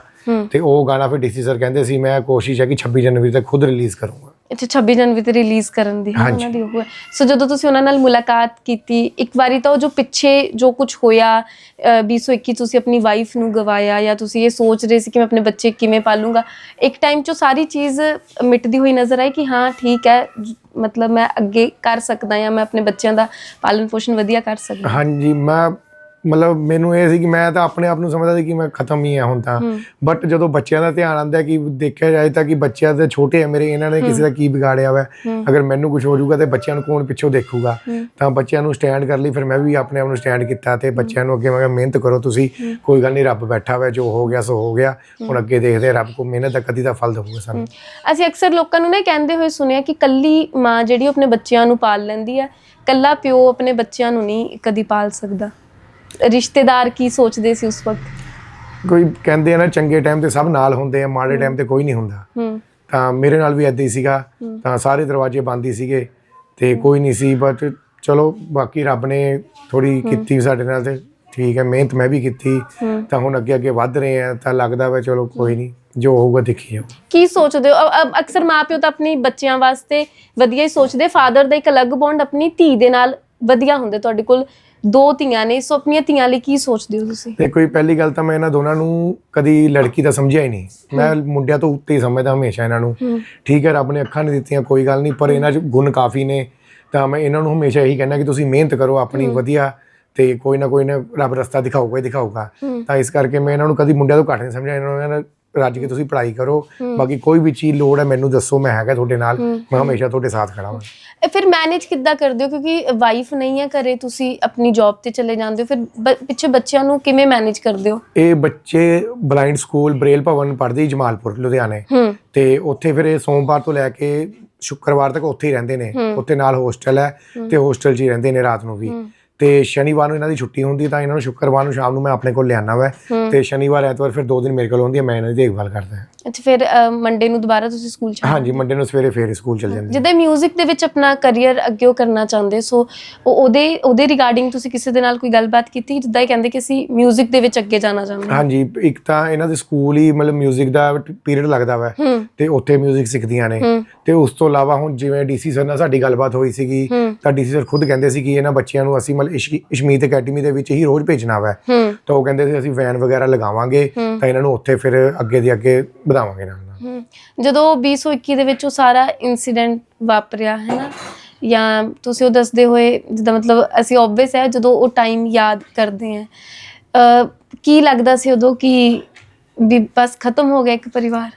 ਤੇ ਉਹ ਗਾਣਾ ਫਿਰ ਡੀਸੀ ਸਰ ਕਹਿੰਦੇ ਸੀ ਮੈਂ ਕੋਸ਼ਿਸ਼ ਹੈ ਕਿ 26 ਜਨਵਰੀ ਤੱਕ ਖੁਦ ਰਿਲੀਜ਼ ਕਰੂੰਗਾ।
ਅੱਛਾ 26 ਜਨਵਰੀ ਤੇ ਰਿਲੀਜ਼ ਕਰਨ ਦੀ। ਉਹਨਾਂ ਦੀ ਉਹ ਹੈ। ਸੋ ਜਦੋਂ ਤੁਸੀਂ ਉਹਨਾਂ ਨਾਲ ਮੁਲਾਕਾਤ ਕੀਤੀ ਇੱਕ ਵਾਰੀ ਤਾਂ ਉਹ ਜੋ ਪਿੱਛੇ ਜੋ ਕੁਝ ਹੋਇਆ ਅਹ 2021 ਤੁਸੀਂ ਆਪਣੀ ਵਾਈਫ ਨੂੰ ਗਵਾਇਆ ਜਾਂ ਤੁਸੀਂ ਇਹ ਸੋਚ ਰਹੇ ਸੀ ਕਿ ਮੈਂ ਆਪਣੇ ਬੱਚੇ ਕਿਵੇਂ ਪਾਲੂੰਗਾ ਇੱਕ ਟਾਈਮ 'ਚ ਸਾਰੀ ਚੀਜ਼ ਮਿਟਦੀ ਹੋਈ ਨਜ਼ਰ ਆਈ ਕਿ ਹਾਂ ਠੀਕ ਹੈ ਮਤਲਬ ਮੈਂ ਅੱਗੇ ਕਰ ਸਕਦਾ ਜਾਂ ਮੈਂ ਆਪਣੇ ਬੱਚਿਆਂ ਦਾ ਪਾਲਣ ਪੋਸ਼ਣ ਵਧੀਆ ਕਰ ਸਕਦਾ।
ਹਾਂਜੀ ਮੈਂ ਮਤਲਬ ਮੈਨੂੰ ਇਹ ਸੀ ਕਿ ਮੈਂ ਤਾਂ ਆਪਣੇ ਆਪ ਨੂੰ ਸਮਝਦਾ ਸੀ ਕਿ ਮੈਂ ਖਤਮ ਹੀ ਆ ਹੁਣ ਤਾਂ। ਬਟ ਜਦੋਂ ਬੱਚਿਆਂ ਦਾ ਧਿਆਨ ਆਉਂਦਾ ਕਿ ਦੇਖਿਆ ਜਾਏ ਤਾਂ ਕਿ ਬੱਚਿਆਂ ਦੇ ਛੋਟੇ ਆ ਮੇਰੇ ਇਹਨਾਂ ਨੇ ਕਿਸੇ ਦਾ ਕੀ ਵਿਗਾੜਿਆ ਵਾ।
ਹੂੰ।
ਅਗਰ ਮੈਨੂੰ ਕੁਝ ਹੋ ਜਾਊਗਾ ਤੇ ਬੱਚਿਆਂ ਨੂੰ ਕੌਣ ਪਿੱਛੋਂ ਦੇਖੂਗਾ। ਤਾਂ ਬੱਚਿਆਂ ਨੂੰ ਸਟੈਂਡ ਕਰ ਲਈ ਫਿਰ ਮੈਂ ਵੀ ਆਪਣੇ ਆਪ ਨੂੰ ਸਟੈਂਡ ਕੀਤਾ ਤੇ ਬੱਚਿਆਂ ਨੂੰ ਅੱਗੇ ਮੈਂ ਕਿਹਾ ਮਿਹਨਤ ਕਰੋ ਤੁਸੀਂ। ਕੋਈ ਗੱਲ ਨਹੀਂ ਰੱਬ ਬੈਠਾ ਵਾ ਜੋ ਹੋ ਗਿਆ ਸੋ ਹੋ ਗਿਆ। ਹੁਣ ਅੱਗੇ ਦੇਖਦੇ ਰੱਬ ਕੋ ਮਿਹਨਤ ਦਾ ਕਦੀ ਤਾਂ ਫਲ ਦੇਊਗਾ ਸਾਨੂੰ।
ਅਸੀਂ ਅਕਸਰ ਲੋਕਾਂ ਨੂੰ ਨਾ ਕਹਿੰਦੇ ਹੋਏ ਸੁਣਿਆ ਕਿ ਕੱਲੀ ਮਾਂ ਜਿਹੜੀ ਆਪਣੇ ਬੱਚਿਆਂ ਨੂੰ ਪਾਲ ਲੈਂਦੀ ਹੈ ਕੱਲਾ ਪਿਓ ਆਪਣੇ ਬੱਚਿਆਂ ਨੂੰ ਨਹੀਂ ਕਦੀ ਪਾਲ ਸਕਦਾ। ਰਿਸ਼ਤੇਦਾਰ ਕੀ ਸੋਚਦੇ ਸੀ ਉਸ ਵਕਤ?
ਕੋਈ ਕਹਿੰਦੇ ਆ ਨਾ ਚੰਗੇ ਟਾਈਮ ਤੇ ਸਭ ਨਾਲ ਹੁੰਦੇ ਆ ਮਾੜੇ ਟਾਈਮ ਤੇ ਕੋਈ ਨਹੀਂ ਹੁੰਦਾ। ਤਾਂ ਮੇਰੇ ਨਾਲ ਵੀ ਏਦਾਂ ਹੀ ਸੀਗਾ। ਤਾਂ ਸਾਰੇ ਦਰਵਾਜ਼ੇ ਬੰਦ ਹੀ ਸੀਗੇ ਤੇ ਕੋਈ ਨਹੀਂ ਸੀ ਬਟ ਚਲੋ ਬਾਕੀ ਰੱਬ ਨੇ ਥੋੜੀ ਕੀਤੀ ਸਾਡੇ ਨਾਲ ਤੇ ਠੀਕ ਹੈ ਮਿਹਨਤ ਮੈਂ ਵੀ ਕੀਤੀ। ਤਾਂ ਹੁਣ ਅੱਗੇ ਅੱਗੇ ਵੱਧ ਰਹੇ ਆ ਤਾਂ ਲੱਗਦਾ ਵਾ ਚਲੋ ਕੋਈ ਨਹੀਂ ਜੋ ਹੋਊਗਾ ਦੇਖੀ ਜਾਓ।
ਕੀ ਸੋਚਦੇ ਹੋ? ਅਕਸਰ ਮਾਪਿਓ ਤਾਂ ਆਪਣੀ ਬੱਚਿਆਂ ਵਾਸਤੇ ਵਧੀਆ ਹੀ ਸੋਚਦੇ ਫਾਦਰ ਦਾ ਇੱਕ ਅਲੱਗ ਬੌਂਡ ਆਪਣੀ ਧੀ ਦੇ ਨਾਲ ਵਧੀਆ ਹੁੰਦੇ ਤੁਹਾਡੇ ਕੋਲ ਦੋ ਧੀਆਂ ਨੇ ਸੋ ਆਪਣੀਆਂ ਧੀਆਂ ਲਈ ਕੀ ਸੋਚਦੇ ਹੋ ਤੁਸੀਂ?
ਤੇ ਕੋਈ ਪਹਿਲੀ ਗੱਲ ਤਾਂ ਮੈਂ ਇਹਨਾਂ ਦੋਨਾਂ ਨੂੰ ਕਦੀ ਲੜਕੀ ਦਾ ਸਮਝਿਆ ਹੀ ਨਹੀਂ। ਮੈਂ ਮੁੰਡਿਆਂ ਤੋਂ ਉੱਤੇ ਹੀ ਸਮਝਦਾ ਹਮੇਸ਼ਾ ਇਹਨਾਂ ਨੂੰ। ਠੀਕ ਹੈ ਰੱਬ ਨੇ ਅੱਖਾਂ ਨਹੀਂ ਦਿੱਤੀਆਂ ਕੋਈ ਗੱਲ ਨਹੀਂ ਪਰ ਇਹਨਾਂ 'ਚ ਗੁਣ ਕਾਫੀ ਨੇ। ਤਾਂ ਮੈਂ ਇਹਨਾਂ ਨੂੰ ਹਮੇਸ਼ਾ ਇਹੀ ਕਹਿੰਦਾ ਕਿ ਤੁਸੀਂ ਮਿਹਨਤ ਕਰੋ ਆਪਣੀ ਵਧੀਆ ਤੇ ਕੋਈ ਨਾ ਕੋਈ ਨਾ ਰੱਬ ਰਸਤਾ ਦਿਖਾਊਗਾ ਹੀ ਦਿਖਾਊਗਾ। ਤਾਂ ਇਸ ਕਰਕੇ ਮੈਂ ਇਹਨਾਂ ਨੂੰ ਕਦੀ ਮੁੰਡਿਆਂ ਤੋਂ ਘੱਟ ਨਹੀਂ ਸਮਝਿਆ ਇਹਨਾਂ ਨੂੰ ਰੱਜ ਕੇ ਤੁਸੀਂ ਪੜ੍ਹਾਈ ਕਰੋ। ਬਾਕੀ ਕੋਈ ਵੀ ਚੀਜ਼ ਲੋੜ ਹੈ ਮੈਨੂੰ ਦੱਸੋ ਮੈਂ ਹੈਗਾ ਤੁਹਾਡੇ ਨਾਲ। ਮੈਂ ਹਮੇਸ਼ਾ ਤੁਹਾਡੇ ਸਾਥ ਖੜਾ ਹਾਂ
ਫਿਰ ਮੈਨੇਜ ਕਿੱਦਾਂ ਕਰਦੇ ਹੋ? ਕਿਉਂਕਿ ਵਾਈਫ ਨਹੀਂ ਹੈ ਘਰੇ ਤੁਸੀਂ ਆਪਣੀ ਜੌਬ ਤੇ ਚਲੇ ਜਾਂਦੇ ਹੋ। ਫਿਰ ਪਿੱਛੇ ਬੱਚਿਆਂ ਨੂੰ ਕਿਵੇਂ ਮੈਨੇਜ ਕਰਦੇ ਹੋ?
ਇਹ ਬੱਚੇ ਬਲਾਈਂਡ ਸਕੂਲ ਬਰੇਲ ਭਵਨ ਪੜ੍ਹਦੇ ਜਮਾਲਪੁਰ ਲੁਧਿਆਣੇ। ਤੇ ਉੱਥੇ ਫਿਰ ਇਹ ਸੋਮਵਾਰ ਤੋਂ ਲੈ ਕੇ ਸ਼ੁੱਕਰਵਾਰ ਤੱਕ ਉੱਥੇ ਹੀ ਰਹਿੰਦੇ ਨੇ। ਉੱਥੇ ਨਾਲ ਹੋਸਟਲ ਹੈ ਤੇ ਹੋਸਟਲ 'ਚ ਹੀ ਰਹਿੰਦੇ ਨੇ ਰਾਤ ਨੂੰ ਵੀ। ਤੇ ਸ਼ਨੀਵਾਰ ਨੂੰ ਇਹਨਾਂ ਦੀ ਛੁੱਟੀ ਹੁੰਦੀ ਤਾਂ ਇਹਨਾਂ ਨੂੰ ਸ਼ੁੱਕਰਵਾਰ ਨੂੰ ਸ਼ਾਮ ਨੂੰ ਮੈਂ ਆਪਣੇ ਕੋਲ ਲਿਆਣਾ ਵਾ ਤੇ ਸ਼ਨੀਵਾਰ ਐਤਵਾਰ ਫਿਰ ਦੋ ਦਿਨ ਮੇਰੇ ਕੋਲ ਹੁੰਦੀ ਹੈ ਮੈਂ ਇਹਨਾਂ ਦੀ ਦੇਖਭਾਲ ਕਰਦਾ। ਹਾਂ
ਅੱਛਾ ਫਿਰ ਮੰਡੇ ਨੂੰ ਦੁਬਾਰਾ ਤੁਸੀਂ ਸਕੂਲ ਚ
ਹਾਂਜੀ ਮੰਡੇ ਨੂੰ ਸਵੇਰੇ ਫੇਰ ਸਕੂਲ ਚਲ ਜਾਂਦੇ
ਜਿੱਦਾਂ ਮਿਊਜ਼ਿਕ ਦੇ ਵਿੱਚ ਆਪਣਾ ਕੈਰੀਅਰ ਅੱਗੇ ਉਹ ਕਰਨਾ ਚਾਹੁੰਦੇ ਸੋ ਉਹ- ਉਹਦੇ ਉਹਦੇ ਰਿਗਾਰਡਿੰਗ ਤੁਸੀਂ ਕਿਸੇ ਦੇ ਨਾਲ ਕੋਈ ਗੱਲਬਾਤ ਕੀਤੀ ਜਿੱਦਾਂ ਇਹ ਕਹਿੰਦੇ ਕਿ ਅਸੀਂ ਮਿਊਜ਼ਿਕ ਦੇ ਵਿੱਚ ਅੱਗੇ ਜਾਣਾ ਚਾਹੁੰਦੇ ਹਾਂ
ਹਾਂਜੀ ਇੱਕ ਤਾਂ ਇਹਨਾਂ ਦੇ ਸਕੂਲ ਹੀ ਮਤਲਬ 뮤직 ਦਾ ਪੀਰੀਅਡ ਲੱਗਦਾ ਵਾ
ਹੂੰ
ਤੇ ਉੱਥੇ 뮤직 ਸਿੱਖਦੀਆਂ ਨੇ
ਹੂੰ
ਤੇ ਉਸ ਤੋਂ ਇਲਾਵਾ ਹੁਣ ਜਿਵੇਂ ਡੀਸੀ ਸਰ ਨਾਲ ਸਾਡੀ ਗੱਲਬਾਤ ਹੋਈ ਸੀਗੀ
ਹੂੰ
ਤਾਂ ਡੀਸੀ ਸਰ ਖੁਦ ਕਹਿੰਦੇ ਸੀ ਕਿ ਇਹਨਾਂ ਬੱਚਿਆਂ ਨੂੰ ਅਸੀਂ ਮਤਲਬ ਇਸ਼ਕ- ਇਸ਼ਮੀਤ ਅਕੈਡਮੀ ਦੇ ਵਿੱਚ ਹੀ ਰੋਜ਼ ਭੇਜਣਾ ਵਾ
ਹੂੰ
ਤਾਂ ਉਹ ਕਹਿੰਦੇ ਸੀ ਅਸੀਂ ਵੈਨ ਵਗੈਰਾ ਲਗਾਵਾਂਗੇ। ਤਾਂ ਇਹਨਾਂ ਨੂੰ ਉੱਥੇ ਫਿਰ ਅੱਗੇ ਦੀ ਅੱਗੇ ਵਧਾਵਾਂਗੇ ਨਾਲ
ਜਦੋਂ 2021 ਦੇ ਵਿੱਚ ਉਹ ਸਾਰਾ ਇਨਸੀਡੈਂਟ ਵਾਪਰਿਆ ਹੈ ਨਾ ਜਾਂ ਤੁਸੀਂ ਉਹ ਦੱਸਦੇ ਹੋਏ ਜਿੱਦਾਂ ਮਤਲਬ ਅਸੀਂ ਆਬਵੀਅਸ ਹੈ ਜਦੋਂ ਉਹ ਟਾਈਮ ਯਾਦ ਕਰਦੇ ਅ, ਕੀ ਲੱਗਦਾ ਸੀ ਉਦੋਂ ਕਿ ਵੀ ਬਸ ਖਤਮ ਹੋ ਗਿਆ ਇੱਕ ਪਰਿਵਾਰ?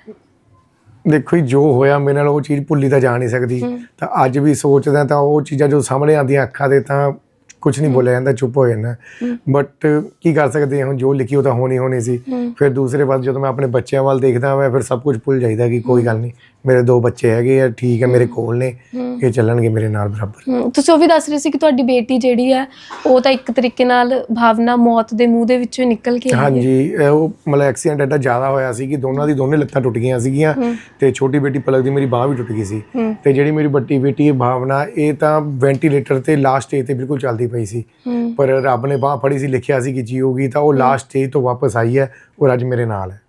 ਦੇਖੋ ਜੀ ਜੋ ਹੋਇਆ ਮੇਰੇ ਨਾਲ ਉਹ ਚੀਜ਼ ਭੁੱਲੀ ਤਾਂ ਜਾ ਨਹੀਂ ਸਕਦੀ। ਤਾਂ ਅੱਜ ਵੀ ਸੋਚਦਾ ਤਾਂ ਉਹ ਚੀਜ਼ਾਂ ਜੋ ਸਾਹਮਣੇ ਆਉਂਦੀਆਂ ਅੱਖਾਂ ਦੇ ਤਾਂ ਕੁਝ ਨਹੀਂ ਬੋਲਿਆ ਜਾਂਦਾ ਚੁੱਪ ਹੋ ਜਾਂਦਾ। ਬਟ ਕੀ ਕਰ ਸਕਦੇ ਹਾਂ? ਹੁਣ ਜੋ ਲਿਖੀ ਉਹ ਤਾਂ ਹੋਣੀ ਹੋਣੀ ਸੀ। ਫਿਰ ਦੂਸਰੇ ਪਾਸੇ ਜਦੋਂ ਮੈਂ ਆਪਣੇ ਬੱਚਿਆਂ ਵੱਲ ਦੇਖਦਾ ਮੈਂ ਫਿਰ ਸਭ ਕੁਝ ਭੁੱਲ ਜਾਈਦਾ ਕਿ ਕੋਈ ਗੱਲ ਨਹੀਂ ਮੇਰੇ ਦੋ ਬੱਚੇ ਹੈਗੇ ਆ ਠੀਕ ਹੈ ਮੇਰੇ ਕੋਲ ਨੇ ਇਹ ਚੱਲਣਗੇ ਮੇਰੇ ਨਾਲ ਬਰਾਬਰ।
ਤੁਸੀਂ ਉਹ ਵੀ ਦੱਸ ਰਹੇ ਸੀ ਕਿ ਤੁਹਾਡੀ ਬੇਟੀ ਜਿਹੜੀ ਹੈ ਉਹ ਤਾਂ ਇੱਕ ਤਰੀਕੇ ਨਾਲ ਭਾਵਨਾ ਮੌਤ ਦੇ ਮੂੰਹ ਦੇ ਵਿੱਚੋਂ ਨਿਕਲ ਕੇ ਆਈ ਹੈ।
ਹਾਂਜੀ ਉਹ ਮਤਲਬ ਐਕਸੀਡੈਂਟ ਐਡਾ ਜ਼ਿਆਦਾ ਹੋਇਆ ਸੀ ਕਿ ਦੋਨਾਂ ਦੀ ਦੋਨੇ ਲੱਤਾਂ ਟੁੱਟ ਗਈਆਂ ਸੀਗੀਆਂ ਤੇ ਛੋਟੀ ਬੇਟੀ ਪਲਕ ਦੀ ਮੇਰੀ ਬਾਹ ਵੀ ਟੁੱਟ ਗਈ ਸੀ ਤੇ ਜਿਹੜੀ ਮੇਰੀ ਵੱਡੀ ਬੇਟੀ ਹੈ ਭਾਵਨਾ ਇਹ ਤਾਂ ਵੈਂਟੀਲੇਟਰ ਤੇ ਲਾਸਟ ਸਟੇਜ ਤੇ ਬਿਲਕੁਲ ਚੱਲਦੀ ਪਈ ਸੀ। ਪਰ ਰੱਬ ਨੇ ਬਾਹ ਫੜੀ ਸੀ ਲਿਖਿਆ ਸੀ ਕਿ ਜੀਓਗੀ ਤਾਂ ਉਹ ਲਾਸਟ ਸਟੇਜ ਤੋਂ ਵਾਪਸ ਆਈ ਹੈ ਔਰ ਅੱਜ ਮੇਰੇ ਨਾਲ ਹੈ।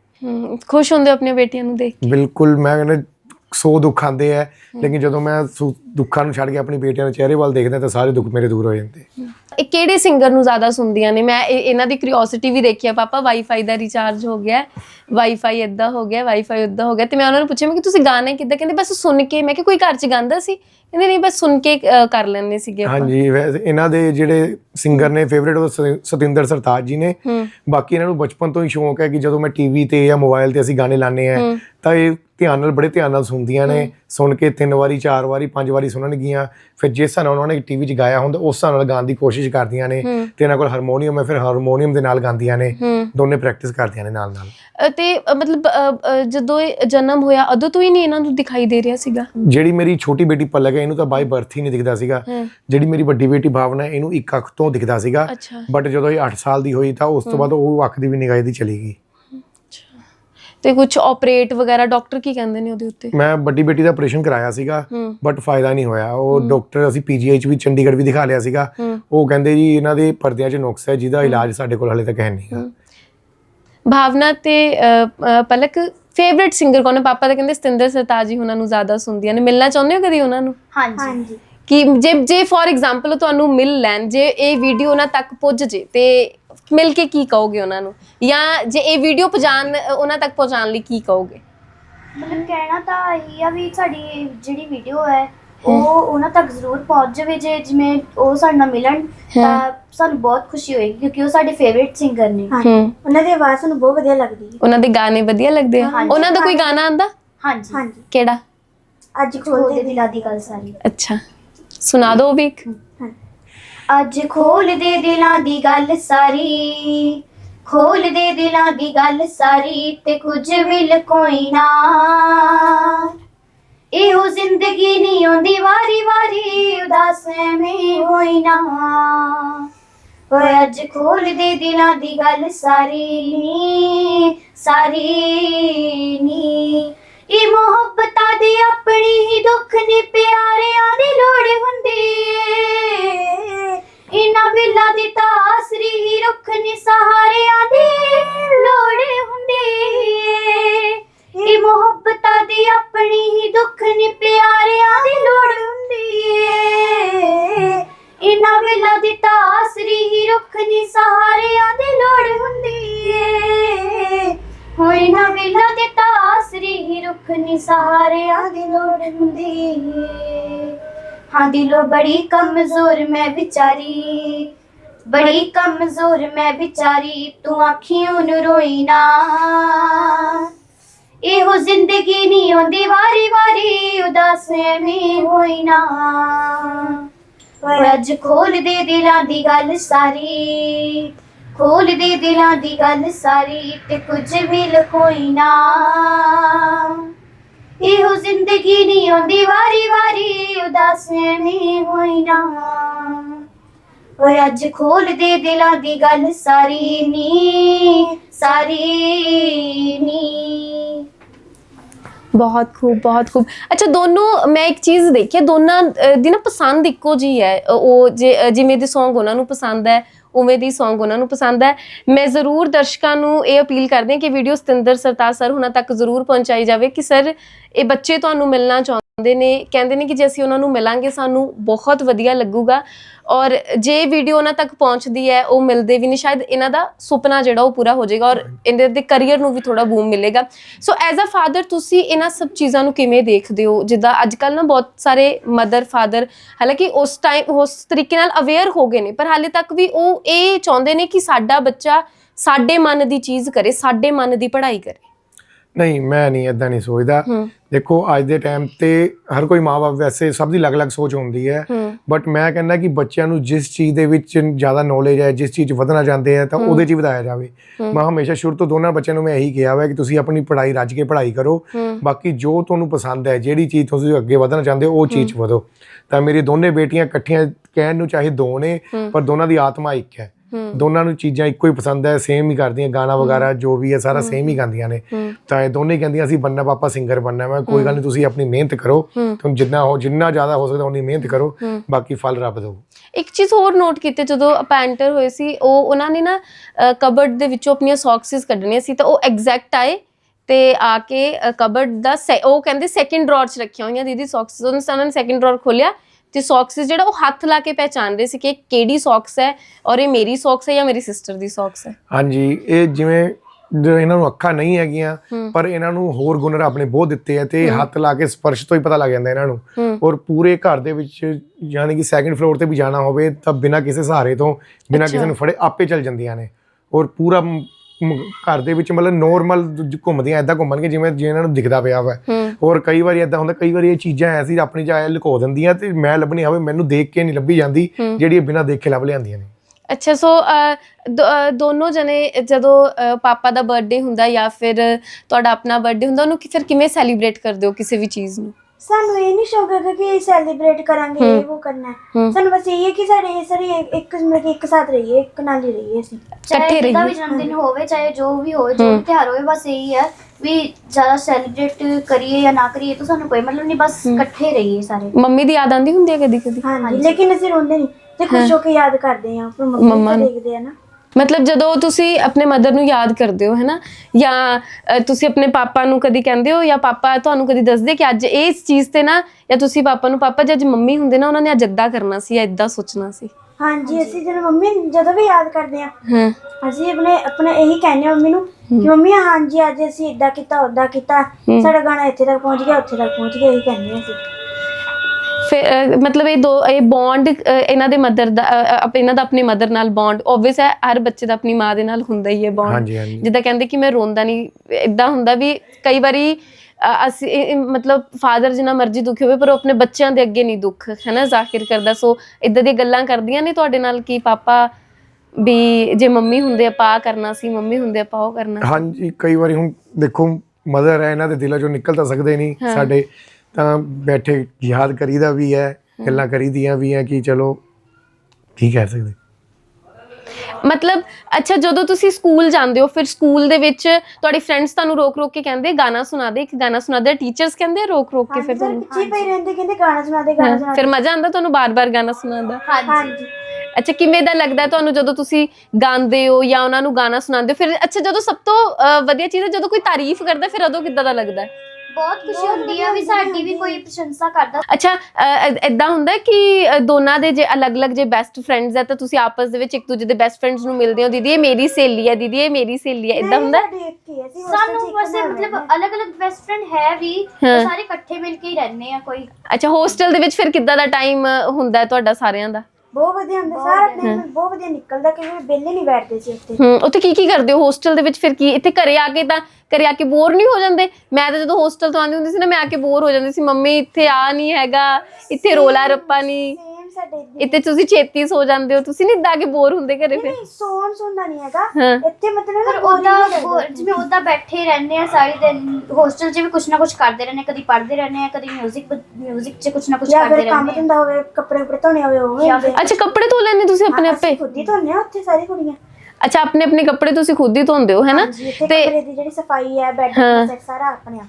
ਖੁਸ਼ ਹੁੰਦੇ ਹੋ ਆਪਣੀਆਂ ਬੇਟੀਆਂ ਨੂੰ ਦੇਖ
ਬਿਲਕੁਲ ਮੈਂ ਕਹਿੰਦਾ ਸੋ ਦੁੱਖ ਆਉਂਦੇ ਆ ਲੇਕਿਨ ਜਦੋਂ ਮੈਂ ਸੁ- ਦੁੱਖਾਂ ਨੂੰ ਛੱਡ ਕੇ ਆਪਣੀ ਬੇਟੀਆਂ ਦੇ ਚਿਹਰੇ ਵੱਲ ਦੇਖਦਾ ਤਾਂ ਸਾਰੇ ਦੁੱਖ ਮੇਰੇ ਦੂਰ ਹੋ ਜਾਂਦੇ।
ਇਹ ਕਿਹੜੇ ਸਿੰਗਰ ਨੂੰ ਜ਼ਿਆਦਾ ਸੁਣਦੀਆਂ ਨੇ? ਮੈਂ ਇਹ- ਇਹਨਾਂ ਦੀ ਕਿਉਰਿਓਸਿਟੀ ਵੀ ਦੇਖੀ ਆ। ਪਾਪਾ ਵਾਈਫਾਈ ਦਾ ਰੀਚਾਰਜ ਹੋ ਗਿਆ ਵਾਈਫਾਈ ਇਦਾਂ ਹੋ ਗਿਆ ਵਾਈਫਾਈ ਉਦਾਂ ਹੋ ਗਿਆ ਤੇ ਮੈਂ ਉਹਨਾਂ ਨੂੰ ਪੁੱਛਿਆ ਮੈਂ ਕਿ ਤੁਸੀਂ ਗਾਣੇ ਕਿੱਦਾਂ? ਕਹਿੰਦੇ ਬਸ ਸੁਣ ਕੇ। ਮੈਂ ਕਿ ਕੋਈ ਘਰ 'ਚ ਗਾਉਂਦਾ ਸੀ? ਕਹਿੰਦੇ ਨਹੀਂ ਬਸ ਸੁਣ ਕੇ ਅ, ਕਰ ਲੈਂਦੇ ਸੀਗੇ ਆਪਾਂ।
ਹਾਂਜੀ ਵੈਸੇ ਇਹਨਾਂ ਦੇ ਜਿਹੜੇ ਸਿੰਗਰ ਨੇ ਫੇਵਰੇਟ ਉਹ ਸ- ਸਤਿੰਦਰ ਸਰਤਾਜ ਜੀ ਨੇ।
ਹੂੰ।
ਬਾਕੀ ਇਹਨਾਂ ਨੂੰ ਬਚਪਨ ਤੋਂ ਹੀ ਸ਼ੌਂਕ ਹੈ ਕਿ ਜਦੋਂ ਮੈਂ ਟੀਵੀ ਤੇ ਜਾਂ ਮੋਬਾਈਲ ਤੇ ਅਸੀਂ ਗਾਣੇ ਲਾਣੇ ਆ
ਹੂੰ।
ਤਾਂ ਇਹ ਧਿਆਨ ਨਾਲ ਬੜੇ ਧਿਆਨ ਨਾਲ ਸੁਣਦੀਆਂ ਨੇ। ਸੁਣ ਕੇ ਤਿੰਨ ਵਾਰੀ ਚਾਰ ਵਾਰੀ ਪੰਜ ਵਾਰੀ ਸੁਣਨਗੀਆਂ। ਫਿਰ ਜਿਸ ਹਿਸਾਬ ਨਾਲ ਉਹਨਾਂ ਨੇ ਟੀਵੀ 'ਚ ਗਾਇਆ ਹੁੰਦਾ ਉਸ ਹਿਸਾਬ ਨਾਲ ਗਾਉਣ ਦੀ ਕੋਸ਼ਿਸ਼ ਕਰਦੀਆਂ ਨੇ।
ਹੂੰ।
ਤੇ ਇਹਨਾਂ ਕੋਲ ਹਾਰਮੋਨੀਅਮ ਹੈ ਫਿਰ ਹਾਰਮੋਨੀਅਮ ਦੇ ਨਾਲ ਗਾਉਂਦੀਆਂ ਨੇ।
ਹੂੰ।
ਦੋਨੇ ਪ੍ਰੈਕਟਿਸ ਕਰਦੀਆਂ ਨੇ ਨਾਲ ਨਾਲ
ਅ, ਤੇ ਅ, ਮਤਲਬ ਅ, ਅ, ਜਦੋਂ ਇਹ ਜਨਮ ਹੋਇਆ ਉਦੋਂ ਤੋਂ ਹੀ ਨਹੀਂ ਇਹਨਾਂ ਨੂੰ ਦਿਖਾਈ ਦੇ ਰਿਹਾ ਸੀਗਾ?
ਜਿਹੜੀ ਮੇਰੀ ਛੋਟੀ ਬੇਟੀ ਪਲਕ ਹੈ ਇਹਨੂੰ ਤਾਂ ਬਾਈ ਬਰਥ ਹੀ ਨਹੀਂ ਦਿਖਦਾ ਸੀਗਾ। ਜਿਹੜੀ ਮੇਰੀ ਵੱਡੀ ਬੇਟੀ ਭਾਵਨਾ ਇਹਨੂੰ ਇੱਕ ਅੱਖ ਤੋਂ ਦਿਖਦਾ ਸੀਗਾ। ਬਟ ਜਦੋਂ ਇਹ 8 ਸਾਲ ਦੀ ਹੋਈ ਤਾਂ ਉਸ ਤੋਂ ਬਾਅਦ ਉਹ ਅੱਖ ਦੀ ਵੀ ਨਿਗਾਹ ਦੀ ਚਲੀ ਗਈ।
ਤੇ ਕੁਝ ਆਪਰੇਟ ਵਗੈਰਾ ਡਾਕਟਰ ਕੀ ਕਹਿੰਦੇ ਨੇ ਉਹਦੇ ਉੱਤੇ?
ਮੈਂ ਵੱਡੀ ਬੇਟੀ ਦਾ ਆਪਰੇਸ਼ਨ ਕਰਾਇਆ ਸੀਗਾ ਬਟ ਫਾਇਦਾ ਨਹੀਂ ਹੋਇਆ। ਉਹ ਡਾਕਟਰ ਅਸੀਂ ਪੀਜੀਆਈ ਵੀ ਚੰਡੀਗੜ੍ਹ ਵੀ ਦਿਖਾ ਲਿਆ ਸੀਗਾ। ਉਹ ਕਹਿੰਦੇ ਜੀ ਇਹਨਾਂ ਦੇ ਪਰਦਿਆਂ 'ਚ ਨੁਕਸ ਹੈ ਜਿਹਦਾ ਇਲਾਜ ਸਾਡੇ ਕੋਲ ਹਲੇ ਤੱਕ ਹੈ ਨਹੀਂ
ਭਾਵਨਾ ਤੇ ਪਲਕ ਫੇਵਰਿਟ ਸਿੰਗਰ ਕੌਣ ਹੈ? ਪਾਪਾ ਤਾਂ ਕਹਿੰਦੇ ਸਤਿੰਦਰ ਸਰਤਾਜ ਜੀ ਉਹਨਾਂ ਨੂੰ ਜ਼ਿਆਦਾ ਸੁਣਦੀਆਂ ਨੇ। ਮਿਲਣਾ ਚਾਹੁੰਦੇ ਹੋ ਕਦੀ ਉਹਨਾਂ ਨੂੰ?
ਹਾਂਜੀ।
ਹਾਂਜੀ।
ਕਿ ਜੇ ਜੇ ਫੋਰ ਐਗਜ਼ਾਮਪਲ ਤੁਹਾਨੂੰ ਮਿਲ ਲੈਣ ਜੇ ਇਹ ਵੀਡੀਓ ਉਹਨਾਂ ਤੱਕ ਪੁੱਜ ਜੇ ਤੇ ਮਿਲ ਕੇ ਕੀ ਕਹੋਗੇ ਉਹਨਾਂ ਨੂੰ? ਜਾਂ ਜੇ ਇਹ ਵੀਡੀਓ ਪਹੁੰਚਾਣ ਉਹਨਾਂ ਤੱਕ ਪਹੁੰਚਾਉਣ ਲਈ ਕੀ ਕਹੋਗੇ?
ਮਤਲਬ ਕਹਿਣਾ ਤਾਂ ਇਹੀ ਆ ਵੀ ਸਾਡੀ ਜਿਹੜੀ ਵੀਡੀਓ ਹੈ ਉਹ ਉਹਨਾਂ ਤੱਕ ਜ਼ਰੂਰ ਪਹੁੰਚ ਜਾਵੇ ਜੇ ਜਿਵੇਂ ਉਹ ਸਾਡੇ ਨਾਲ ਮਿਲਣ ਤਾਂ ਸਾਨੂੰ ਬਹੁਤ ਖੁਸ਼ੀ ਹੋਏਗੀ ਕਿਉਂਕਿ ਉਹ ਸਾਡੇ ਫੇਵਰਿਟ ਸਿੰਗਰ ਨੇ।
ਹੂੰ।
ਉਹਨਾਂ ਦੀ ਆਵਾਜ਼ ਸਾਨੂੰ ਬਹੁਤ ਵਧੀਆ ਲੱਗਦੀ ਹੈ।
ਉਹਨਾਂ ਦੇ ਗਾਣੇ ਵਧੀਆ ਲੱਗਦੇ ਆ?
ਹਾਂਜੀ।
ਉਹਨਾਂ ਦਾ ਕੋਈ ਗਾਣਾ ਆਂਦਾ
ਹਾਂਜੀ।
ਹਾਂਜੀ।
ਕਿਹੜਾ?
ਅੱਜ
ਖੋਲਦੇ
ਖੋਲਦੇ
ਦਿਲਾਂ ਦੀ ਗੱਲ ਸਾਰੀ।
ਅੱਛਾ। ਸੁਣਾ ਦਿਓ ਉਹ ਵੀ ਇੱਕ।
ਅੱਜ ਖੋਲ ਦੇ ਦਿਲਾਂ ਦੀ ਗੱਲ ਸਾਰੀ ਖੋਲ ਦੇ ਦਿਲਾਂ ਦੀ ਗੱਲ ਸਾਰੀ ਤੇ ਕੁਝ ਵੀ ਲਕੋਈ ਨਾ। ਇਹੋ ਜ਼ਿੰਦਗੀ ਨਹੀਂ ਆਉਂਦੀ, ਵਾਰੀ ਵਾਰੀ ਉਦਾਸ ਐਵੇਂ ਹੋਈ ਨਾ। ਓਏ ਅੱਜ ਖੋਲ ਦੇ ਦਿਲਾਂ ਦੀ ਗੱਲ ਸਾਰੀ ਨੀ ਸਾਰੀ ਨੀ। ਇਹ ਮੁਹੱਬਤਾਂ ਦੇ ਆਪਣੇ ਹੀ ਦੁੱਖ ਨੇ ਪਿਆ। ਦਿਲੋਂ ਬੜੀ ਕਮਜ਼ੋਰ ਮੈਂ ਵਿਚਾਰੀ ਬੜੀ ਕਮਜ਼ੋਰ ਮੈਂ ਵਿਚਾਰੀ ਤੂੰ ਆਖੀਆਂ ਨੂੰ ਰੋਈ ਨਾ ਇਹੋ ਜ਼ਿੰਦਗੀ ਨਹੀਂ ਆਉਂਦੀ ਵਾਰੀ ਵਾਰੀ ਉਦਾਸ ਐਵੇਂ ਹੋਈ ਨਾ ਓਏ ਅੱਜ ਖੋਲ ਦੇ ਦਿਲਾਂ ਦੀ ਗੱਲ ਸਾਰੀ ਖੋਲ ਦੇ ਦਿਲਾਂ ਦੀ ਗੱਲ ਸਾਰੀ ਤੇ ਕੁਝ ਵੀ ਲਕੋਈ ਨਾ ਇਹੋ ਜ਼ਿੰਦਗੀ ਨਹੀਂ ਆਉਂਦੀ ਵਾਰੀ ਵਾਰੀ ਉਦਾਸ ਐਵੇਂ ਹੋਈ ਨਾ। ਓਏ ਅੱਜ ਖੋਲ ਦੇ ਦਿਲਾਂ ਦੀ ਗੱਲ ਸਾਰੀ ਨੀ ਸਾਰੀ ਨੀ।
ਬਹੁਤ ਖੂਬ ਬਹੁਤ ਖੂਬ। ਅੱਛਾ ਦੋਨੋਂ ਮੈਂ ਇੱਕ ਚੀਜ਼ ਦੇਖੀ ਹੈ, ਦੋਨਾਂ ਅਹ, ਦੀ ਨਾ ਪਸੰਦ ਇੱਕੋ ਜੀ ਹੈ। ਅਹ, ਉਹ ਜੇ ਅਹ, ਜਿਵੇਂ ਦੇ Song ਉਹਨਾਂ ਨੂੰ ਪਸੰਦ ਹੈ ਉਵੇਂ ਦੀ Song ਉਹਨਾਂ ਨੂੰ ਪਸੰਦ ਹੈ। ਮੈਂ ਜ਼ਰੂਰ ਦਰਸ਼ਕਾਂ ਨੂੰ ਇਹ ਅਪੀਲ ਕਰਦੀ ਹਾਂ ਕਿ ਵੀਡੀਓ ਸਤਿੰਦਰ ਸਰਤਾਜ ਸਰ ਹੁਣਾਂ ਤੱਕ ਜ਼ਰੂਰ ਪਹੁੰਚਾਈ ਜਾਵੇ ਕਿ ਸਰ ਇਹ ਬੱਚੇ ਤੁਹਾਨੂੰ ਮਿਲਣਾ ਚਾਹੁੰਦੇ ਨੇ ਕਹਿੰਦੇ ਨੇ ਕਿ ਜੇ ਅਸੀਂ ਉਹਨਾਂ ਨੂੰ ਮਿਲਾਂਗੇ ਸਾਨੂੰ ਬਹੁਤ ਵਧੀਆ ਲੱਗੂਗਾ। ਔਰ ਜੇ ਵੀਡੀਓ ਉਹਨਾਂ ਤੱਕ ਪਹੁੰਚਦੀ ਹੈ ਉਹ ਮਿਲਦੇ ਵੀ ਨਹੀਂ ਸ਼ਾਇਦ ਇਹਨਾਂ ਦਾ ਸੁਪਨਾ ਜਿਹੜਾ ਉਹ ਪੂਰਾ ਹੋ ਜਾਏਗਾ ਔਰ ਇਹਨਾਂ ਦੇ ਕੈਰੀਅਰ ਨੂੰ ਵੀ ਥੋੜਾ ਬੂਮ ਮਿਲੇਗਾ। ਸੋ ਐਜ਼ ਅ ਫਾਦਰ ਤੁਸੀਂ ਇਹਨਾਂ ਸਭ ਚੀਜ਼ਾਂ ਨੂੰ ਕਿਵੇਂ ਦੇਖਦੇ ਹੋ? ਜਿੱਦਾਂ ਅੱਜ ਕੱਲ ਨਾ ਬਹੁਤ ਸਾਰੇ ਮਦਰ ਫਾਦਰ ਹਾਲਾਂਕਿ ਉਸ ਟਾਈਮ ਉਸ ਤਰੀਕੇ ਨਾਲ ਅਵੇਅਰ ਹੋ ਗਏ ਨੇ ਪਰ ਹਾਲੇ ਤੱਕ ਵੀ ਉਹ ਇਹ ਚਾਹੁੰਦੇ ਨੇ ਕਿ ਸਾਡਾ ਬੱਚਾ ਸਾਡੇ ਮਨ ਦੀ ਚੀਜ਼ ਕਰੇ ਸਾਡੇ ਮਨ ਦੀ ਪੜ੍ਹਾਈ ਕਰੇ।
ਨਹੀਂ ਮੈਂ ਨਹੀਂ ਇਦਾਂ ਨਹੀਂ ਸੋਚਦਾ। ਦੇਖੋ ਅੱਜ ਦੇ ਟਾਈਮ ਤੇ ਹਰ ਕੋਈ ਮਾਪੇ ਵੈਸੇ ਸਭ ਦੀ ਅਲੱਗ-ਅਲੱਗ ਸੋਚ ਹੁੰਦੀ ਹੈ। ਬਟ ਮੈਂ ਕਹਿੰਦਾ ਕਿ ਬੱਚਿਆਂ ਨੂੰ ਜਿਸ ਚੀਜ਼ ਦੇ ਵਿੱਚ ਜ਼ਿਆਦਾ ਨੌਲੇਜ ਹੈ ਜਿਸ ਚੀਜ਼ ਵਧਣਾ ਚਾਹੁੰਦੇ ਆ ਤਾਂ ਉਹਦੇ 'ਚ ਹੀ ਵਧਾਇਆ ਜਾਵੇ। ਮੈਂ ਹਮੇਸ਼ਾ ਸ਼ੁਰੂ ਤੋਂ ਦੋਨਾਂ ਬੱਚਿਆਂ ਨੂੰ ਮੈਂ ਇਹੀ ਕਿਹਾ ਹੋਇਆ ਕਿ ਤੁਸੀਂ ਆਪਣੀ ਪੜ੍ਹਾਈ ਰੱਜ ਕੇ ਪੜ੍ਹਾਈ ਕਰੋ। ਬਾਕੀ ਜੋ ਤੁਹਾਨੂੰ ਪਸੰਦ ਹੈ ਜਿਹੜੀ ਚੀਜ਼ ਤੁਸੀਂ ਅੱਗੇ ਵਧਣਾ ਚਾਹੁੰਦੇ ਹੋ ਉਹ ਚੀਜ਼ 'ਚ ਵਧੋ। ਤਾਂ ਮੇਰੀ ਦੋਨੇ ਬੇਟੀਆਂ ਇਕੱਠੀਆਂ ਕਹਿਣ ਨੂੰ ਚਾਹੇ ਦੋ ਨੇ। ਪਰ ਦੋਨਾਂ ਦੀ ਆਤਮਾ ਇੱਕ ਹੂੰ। ਦੋਨਾਂ ਨੂੰ ਚੀਜ਼ਾਂ ਇੱਕੋ ਹੀ ਪਸੰਦ ਹੈ ਸੇਮ ਹੀ ਕਰਦੀਆਂ ਗਾਣਾ ਵਗੈਰਾ ਜੋ ਵੀ ਹੈ ਸਾਰਾ ਸੇਮ ਹੀ ਗਾਉਂਦੀਆਂ ਨੇ। ਤਾਂ ਇਹ ਦੋਨੇ ਕਹਿੰਦੀਆਂ ਅਸੀਂ ਬੰਨਾ ਪਾਪਾ ਸਿੰਗਰ ਬੰਨਾ ਮੈਂ ਕੋਈ ਗੱਲ ਨਹੀਂ ਤੁਸੀਂ ਆਪਣੀ ਮਿਹਨਤ ਕਰੋ। ਤੁਹਾਨੂੰ ਜਿੰਨਾ ਹੋ ਜਿੰਨਾ ਜ਼ਿਆਦਾ ਹੋ ਸਕਦਾ ਉਨੀ ਮਿਹਨਤ ਕਰੋ। ਬਾਕੀ ਫਲ ਰੱਬ ਦਊ।
ਇੱਕ ਚੀਜ਼ ਹੋਰ ਨੋਟ ਕੀਤੀ ਜਦੋਂ ਆਪਾਂ ਐਂਟਰ ਹੋਏ ਸੀ ਉਹ ਉਹਨਾਂ ਨੇ ਨਾ ਕਬਰਡ ਦੇ ਵਿੱਚੋਂ ਆਪਣੀਆਂ ਸੌਕਸਿਸ ਕੱਢਣੀਆਂ ਸੀ ਤਾਂ ਉਹ ਐਗਜ਼ੈਕਟ ਆਏ ਤੇ ਆ ਕੇ ਕਬਰਡ ਦਾ ਉਹ ਕਹਿੰਦੇ ਸੈਕਿੰਡ ਡਰਾਅਰ 'ਚ ਰੱਖੀਆਂ ਹੋਈਆਂ ਦੀਦੀ ਸੌਕਸਿਸ ਉਹਨਾਂ ਨੇ ਸੈਕਿੰਡ ਡਰਾਅਰ ਖੋਲਿਆ ਤੇ ਸੌਕਸਿਸ ਜਿਹੜਾ ਉਹ ਹੱਥ ਲਾ ਕੇ ਪਹਿਚਾਨ ਰਹੇ ਸੀ ਕਿ ਇਹ ਕਿਹੜੀ ਸੌਕਸ ਹੈ ਔਰ ਇਹ ਮੇਰੀ ਸੌਕਸ ਹੈ ਜਾਂ ਮੇਰੀ ਸਿਸਟਰ ਦੀ ਸੌਕਸ ਹੈ?
ਹਾਂਜੀ ਇਹ ਜਿਵੇਂ ਜੋ ਇਹਨਾਂ ਨੂੰ ਅੱਖਾਂ ਨਹੀਂ ਹੈਗੀਆਂ। ਪਰ ਇਹਨਾਂ ਨੂੰ ਹੋਰ ਗੁਣ ਰੱਬ ਨੇ ਬਹੁਤ ਦਿੱਤੇ ਆ ਤੇ ਹੱਥ ਲਾ ਕੇ ਸਪਰਸ਼ ਤੋਂ ਹੀ ਪਤਾ ਲੱਗ ਜਾਂਦਾ ਇਹਨਾਂ ਨੂੰ। ਔਰ ਪੂਰੇ ਘਰ ਦੇ ਵਿੱਚ ਯਾਨੀ ਕਿ ਸੈਕੰਡ ਫਲੋਰ ਤੇ ਵੀ ਜਾਣਾ ਹੋਵੇ ਤਾਂ ਬਿਨਾਂ ਕਿਸੇ ਸਹਾਰੇ ਤੋਂ ਬਿਨਾਂ। ਕਿਸੇ ਨੂੰ ਫੜੇ ਆਪੇ ਚੱਲ ਜਾਂਦੀਆਂ ਨੇ। ਔਰ ਪੂਰਾ ਮ- ਘਰ ਦੇ ਵਿੱਚ ਮਤਲਬ ਨੋਰਮਲ ਘੁੰਮਦੀਆਂ ਐਦਾਂ ਘੁੰਮਣਗੇ ਜਿਵੇਂ ਜਿਵੇਂ ਇਹਨਾਂ ਨੂੰ ਦਿਖਦਾ ਪਿਆ ਵਾ।
ਹੂੰ।
ਔਰ ਕਈ ਵਾਰੀ ਐਦਾਂ ਹੁੰਦਾ ਕਈ ਵਾਰੀ ਇਹ ਚੀਜ਼ਾਂ ਐਸੀ ਆਪਣੀ ਚਾਹੇ ਲੁਕੋ ਦਿੰਦੀਆਂ ਤੇ ਮੈਂ ਲੱਭਣੀ ਹੋਵੇ ਮੈਨੂੰ ਦੇਖ ਕੇ ਨਹੀਂ ਲੱਭੀ ਜਾਂਦੀ
ਹੂੰ।
ਜਿਹੜੀ ਇਹ ਬਿਨਾਂ ਦੇਖੇ ਲੱਭ ਲਿਆਂਦੀਆਂ ਨੇ।
ਅੱਛਾ ਸੋ ਅ, ਦੋ- ਅ, ਦੋਨੋਂ ਜਣੇ ਜਦੋਂ ਅ, ਪਾਪਾ ਦਾ ਬਰਥਡੇ ਹੁੰਦਾ ਜਾਂ ਫਿਰ ਤੁਹਾਡਾ ਆਪਣਾ ਬਰਥਡੇ ਹੁੰਦਾ ਉਹਨੂੰ ਕਿ- ਫਿਰ ਕਿਵੇਂ ਸੈਲੀਬ੍ਰੇਟ ਕਰਦੇ ਹੋ ਕਿਸੇ ਵੀ ਚੀਜ਼ ਨੂੰ?
ਸਾਨੂੰ ਇਹ ਨਹੀਂ ਸ਼ੌਕ ਹੈਗਾ ਕਿ ਸੈਲੀਬ੍ਰੇਟ ਕਰਾਂਗੇ ਇਹ ਉਹ ਕਰਨਾ ਹੈ।
ਹੂੰ।
ਸਾਨੂੰ ਬਸ ਇਹ ਹੈ ਕਿ ਸਾਡੇ ਇਹ ਸਾਰੇ ਇੱਕ- ਮਤਲਬ ਕਿ ਇੱਕ ਸਾਥ ਰਹੀਏ ਇੱਕ ਨਾਲ ਹੀ ਰਹੀਏ ਅਸੀਂ।
ਇਕੱਠੇ
ਚਾਹੇ ਜਿਹਦਾ
ਰਹੀਏ।
ਵੀ ਜਨਮ ਦਿਨ ਹੋਵੇ ਚਾਹੇ ਜੋ ਵੀ ਹੋਵੇ ਜੋ। ਵੀ ਤਿਉਹਾਰ ਹੋਵੇ ਬਸ ਇਹੀ ਹੈ ਵੀ ਜ਼ਿਆਦਾ ਸੈਲੀਬ੍ਰੇਟ ਕਰੀਏ ਜਾਂ ਨਾ ਕਰੀਏ ਤਾਂ ਸਾਨੂੰ ਕੋਈ ਮਤਲਬ ਨਹੀਂ ਬਸ ਇਕੱਠੇ ਰਹੀਏ ਸਾਰੇ।
ਮੰਮੀ ਦੀ ਯਾਦ ਆਉਂਦੀ ਹੁੰਦੀ ਹੈ ਕਦੀ ਕਦੀ
ਹਾਂਜੀ। ਲੇਕਿਨ ਅਸੀਂ ਰੋਂਦੇ ਨਹੀਂ ਤੇ ਖੁਸ਼ ਹੋ। ਕੇ ਯਾਦ ਕਰਦੇ ਹਾਂ ਪਰ ਮੰਮੀ
ਨੂੰ।
ਦੇਖਦੇ ਆ ਨਾ।
ਮਤਲਬ ਜਦੋਂ ਤੁਸੀਂ ਆਪਣੇ ਮਦਰ ਨੂੰ ਯਾਦ ਕਰਦੇ ਹੋ ਹੈਨਾ? ਜਾਂ ਅ, ਤੁਸੀਂ ਆਪਣੇ ਪਾਪਾ ਨੂੰ ਕਦੀ ਕਹਿੰਦੇ ਹੋ ਜਾਂ ਪਾਪਾ ਤੁਹਾਨੂੰ ਕਦੀ ਦੱਸਦੇ ਕਿ ਅੱਜ ਇਸ ਚੀਜ਼ ਤੇ ਨਾ ਜਾਂ ਤੁਸੀਂ ਪਾਪਾ ਨੂੰ ਪਾਪਾ ਜੇ ਅੱਜ ਮੰਮੀ ਹੁੰਦੇ ਨਾ ਉਹਨਾਂ ਨੇ ਅੱਜ ਏਦਾਂ ਕਰਨਾ ਸੀ ਜਾਂ ਏਦਾਂ ਸੋਚਣਾ ਸੀ?
ਹਾਂਜੀ ਅਸੀਂ ਜਦੋਂ ਮੰਮੀ ਜਦੋਂ ਵੀ ਯਾਦ ਕਰਦੇ ਹਾਂ
ਹਾਂ।
ਅਸੀਂ ਆਪਣੇ ਆਪਣੇ ਇਹੀ ਕਹਿੰਦੇ ਹਾਂ ਮੰਮੀ ਨੂੰ ਕਿ ਮੰਮੀ ਹਾਂਜੀ ਅੱਜ ਅਸੀਂ ਇਦਾਂ ਕੀਤਾ ਉਦਾਂ ਕੀਤਾ। ਸਾਡਾ ਗਾਣਾ ਇੱਥੇ ਤੱਕ ਪਹੁੰਚ ਗਿਆ ਉੱਥੇ ਤੱਕ ਪਹੁੰਚ ਗਿਆ ਇਹੀ ਕਹਿੰਦੇ ਹਾਂ ਅਸੀਂ।
ਫਿਰ ਮਤਲਬ ਇਹ ਦੋ ਇਹ ਬੌਂਡ ਇਹਨਾਂ ਦੇ ਮਦਰ ਦਾ ਇਹਨਾਂ ਦਾ ਆਪਣੀ ਮਦਰ ਨਾਲ ਬੌਂਡ ਆਬਵੀਅਸ ਹੈ ਹਰ ਬੱਚੇ ਦਾ ਆਪਣੀ ਮਾਂ ਦੇ ਨਾਲ ਹੁੰਦਾ ਹੀ ਹੈ ਬੌਂਡ ਜਿੱਦਾਂ ਕਹਿੰਦੇ ਕਿ ਮੈਂ ਰੋਂਦਾ ਨਹੀਂ ਇਦਾਂ ਹੁੰਦਾ ਵੀ ਕਈ ਵਾਰੀ ਅਸੀਂ ਮਤਲਬ ਫਾਦਰ ਜਿੰਨਾ ਮਰਜ਼ੀ ਦੁਖੀ ਹੋਵੇ ਪਰ ਉਹ ਆਪਣੇ ਬੱਚਿਆਂ ਦੇ ਅੱਗੇ ਨਹੀਂ ਦੁੱਖ ਹੈ ਨਾ ਜ਼ਾਹਿਰ ਕਰਦਾ। ਸੋ ਇਦਾਂ ਦੀਆਂ ਗੱਲਾਂ ਕਰਦੀਆਂ ਨੇ ਤੁਹਾਡੇ ਨਾਲ ਕਿ ਪਾਪਾ ਵੀ ਜੇ ਮੰਮੀ ਹੁੰਦੇ ਆਪਾਂ ਕਰਨਾ ਸੀ ਮੰਮੀ ਹੁੰਦੇ ਆਪਾਂ ਉਹ ਕਰਨਾ
ਹਾਂਜੀ ਕਈ ਵਾਰੀ ਹੁਣ ਦੇਖੋ ਮਦਰ ਹੈ ਇਹਨਾਂ ਦੇ ਦਿਲਾਂ ਚੋਂ ਨਿਕਲ ਤਾਂ ਸਕਦੇ ਨਹੀਂ। ਸਾਡੇ ਤਾਂ ਬੈਠੇ ਯਾਦ ਕਰੀਦਾ ਵੀ ਹੈ ਗੱਲਾਂ ਕਰੀਦੀਆਂ ਵੀ ਹੈ ਕਿ ਚਲੋ ਕੀ ਕਹਿ ਸਕਦੇ।
ਮਤਲਬ ਅੱਛਾ ਜਦੋਂ ਤੁਸੀਂ ਸਕੂਲ ਜਾਂਦੇ ਹੋ ਫਿਰ ਸਕੂਲ ਦੇ ਵਿੱਚ ਤੁਹਾਡੇ ਫਰੈਂਡਸ ਤੁਹਾਨੂੰ ਰੋਕ ਰੋਕ ਕੇ ਕਹਿੰਦੇ ਗਾਣਾ ਸੁਣਾ ਦੇ ਇੱਕ ਗਾਣਾ ਸੁਣਾ ਦੇ ਟੀਚਰਸ ਕਹਿੰਦੇ ਆ ਰੋਕ ਰੋਕ ਕੇ ਫਿਰ ਤੁਹਾਨੂੰ
ਪਿੱਛੇ ਪਈ ਰਹਿੰਦੇ ਕਹਿੰਦੇ ਗਾਣਾ ਸੁਣਾ ਦੇ ਗਾਣਾ ਸੁਣਾ
ਹਾਂ,
ਦੇ।
ਫਿਰ ਮਜ਼ਾ ਆਉਂਦਾ ਤੁਹਾਨੂੰ ਬਾਰ-ਬਾਰ ਗਾਣਾ ਸੁਣਾਉਣ ਦਾ?
ਹਾਂਜੀ।
ਅੱਛਾ ਕਿਵੇਂ ਦਾ ਲੱਗਦਾ ਹੈ ਤੁਹਾਨੂੰ ਜਦੋਂ ਤੁਸੀਂ ਗਾਉਂਦੇ ਹੋ ਜਾਂ ਉਹਨਾਂ ਨੂੰ ਗਾਣਾ ਸੁਣਾਉਂਦੇ ਹੋ? ਫਿਰ ਅੱਛਾ ਜਦੋਂ ਸਭ ਤੋਂ ਵਧੀਆ ਚੀਜ਼ ਹੈ ਜਦੋਂ ਕੋਈ ਤਾਰੀਫ ਕਰਦਾ ਫਿਰ ਉਦੋਂ ਕਿੱਦਾਂ ਦਾ ਲੱਗਦਾ ਹੈ?
ਬਹੁਤ ਖੁਸ਼ੀ ਹੁੰਦੀ ਆ ਵੀ ਸਾਡੀ ਵੀ ਕੋਈ ਪ੍ਰਸ਼ੰਸਾ ਕਰਦਾ।
ਅੱਛਾ ਇਦਾਂ ਹੁੰਦਾ ਕਿ ਦੋਨਾਂ ਦੇ ਜੇ ਅਲੱਗ-ਅਲੱਗ ਜੇ ਬੈਸਟ ਫਰੈਂਡਸ ਹੈ ਤਾਂ ਤੁਸੀਂ ਆਪਸ ਦੇ ਵਿੱਚ ਇੱਕ ਦੂਜੇ ਦੇ ਬੈਸਟ ਫਰੈਂਡਸ ਨੂੰ ਮਿਲਦੇ ਹੋ ਦੀਦੀ ਇਹ ਮੇਰੀ ਸਹੇਲੀ ਹੈ ਦੀਦੀ ਇਹ ਮੇਰੀ ਸਹੇਲੀ ਹੈ ਇਦਾਂ ਹੁੰਦਾ?
ਸਾਨੂੰ ਵੈਸੇ ਮਤਲਬ ਅਲੱਗ-ਅਲੱਗ ਬੈਸਟ ਫਰੈਂਡ ਹੈ ਵੀ ਸਾਰੇ ਇਕੱਠੇ ਮਿਲ ਕੇ ਹੀ ਰਹਿੰਦੇ ਆ ਕੋਈ
ਅੱਛਾ ਹੋਸਟਲ ਦੇ ਵਿੱਚ ਫਿਰ ਕਿੱਦਾਂ ਦਾ ਟਾਈਮ ਹੁੰਦਾ ਤੁਹਾਡਾ ਸਾਰਿਆਂ ਦਾ?
ਬਹੁਤ ਵਧੀਆ ਹੁੰਦਾ ਸਾਰਾ ਟਾਈਮ ਬਹੁਤ ਵਧੀਆ ਨਿਕਲਦਾ ਕਿ ਵਿਹਲੇ ਨਹੀਂ ਬੈਠਦੇ ਸੀ ਉੱਥੇ।
ਹੂੰ ਉੱਥੇ ਕੀ ਕੀ ਕਰਦੇ ਹੋ? ਹੋਸਟਲ ਦੇ ਵਿੱਚ ਫਿਰ ਕੀ? ਇੱਥੇ ਘਰੇ ਆ ਕੇ ਤਾਂ ਘਰੇ ਆ ਕੇ ਬੋਰ ਨਹੀਂ ਹੋ ਜਾਂਦੇ? ਮੈਂ ਤਾਂ ਜਦੋਂ ਹੋਸਟਲ ਤੋਂ ਆਉਂਦੀ ਹੁੰਦੀ ਸੀ ਨਾ ਮੈਂ ਆ ਕੇ ਬੋਰ ਹੋ ਜਾਂਦੀ ਸੀ ਮੰਮੀ ਇੱਥੇ ਆ ਨਹੀਂ ਹੈਗਾ ਇੱਥੇ ਰੋਲਾ ਰੱਪਾ ਨਹੀਂ।
ਸਾਡੇ ਇੱਥੇ
ਇੱਥੇ ਤੁਸੀਂ ਛੇਤੀ ਸੋ ਜਾਂਦੇ ਹੋ ਤੁਸੀਂ ਨਹੀਂ ਇਦਾਂ ਕੇ ਬੋਰ ਹੁੰਦੇ ਘਰੇ ਫਿਰ
ਨਹੀਂ ਸੌਣ ਸੁਣਦਾ ਨਹੀਂ ਹੈਗਾ। ਇੱਥੇ ਮਤਲਬ ਨਾ
ਉਹਦਾ ਜਿਵੇਂ ਉਹਦਾ ਬੈਠੇ ਰਹਿੰਦੇ ਆ ਸਾਰੀ ਦਿਨ ਹੋਸਟਲ 'ਚ ਵੀ ਕੁਛ ਨਾ ਕੁਛ ਕਰਦੇ ਰਹਿੰਦੇ ਆ, ਕਦੀ ਪੜ੍ਹਦੇ ਰਹਿੰਦੇ ਆ ਕਦੀ ਮਿਊਜ਼ਿਕ ਮਿਊਜ਼ਿਕ 'ਚ ਕੁਛ ਨਾ ਕੁਛ ਕਰਦੇ ਰਹਿੰਦੇ ਆ।
ਧੰਦਾ ਹੋਵੇ ਕੱਪੜੇ ਕੁਪੜੇ ਧੋਣੇ ਹੋਵੇ ਉਹ
ਅੱਛਾ ਕੱਪੜੇ ਧੋ ਲੈਣੇ ਤੁਸੀਂ ਆਪਣੇ
ਹਾਂ,
ਆਪੇ?
ਖੁਦ ਹੀ ਧੋਨੇ ਆ ਉੱਥੇ ਸਾਰੀ ਕੁੜੀਆਂ।
ਅੱਛਾ ਆਪਣੇ ਆਪਣੇ ਕੱਪੜੇ ਤੁਸੀਂ ਖੁਦ ਹੀ ਧੋਂਦੇ ਹੋ ਹੈਨਾ
ਹਾਂਜੀ, ਇੱਥੇ
ਤੇ
ਕਮਰੇ ਦੀ ਜਿਹੜੀ ਸਫ਼ਾਈ ਹੈ ਬੈੱਡ
ਹਾਂ।
ਸਾਰਾ ਆਪਣੇ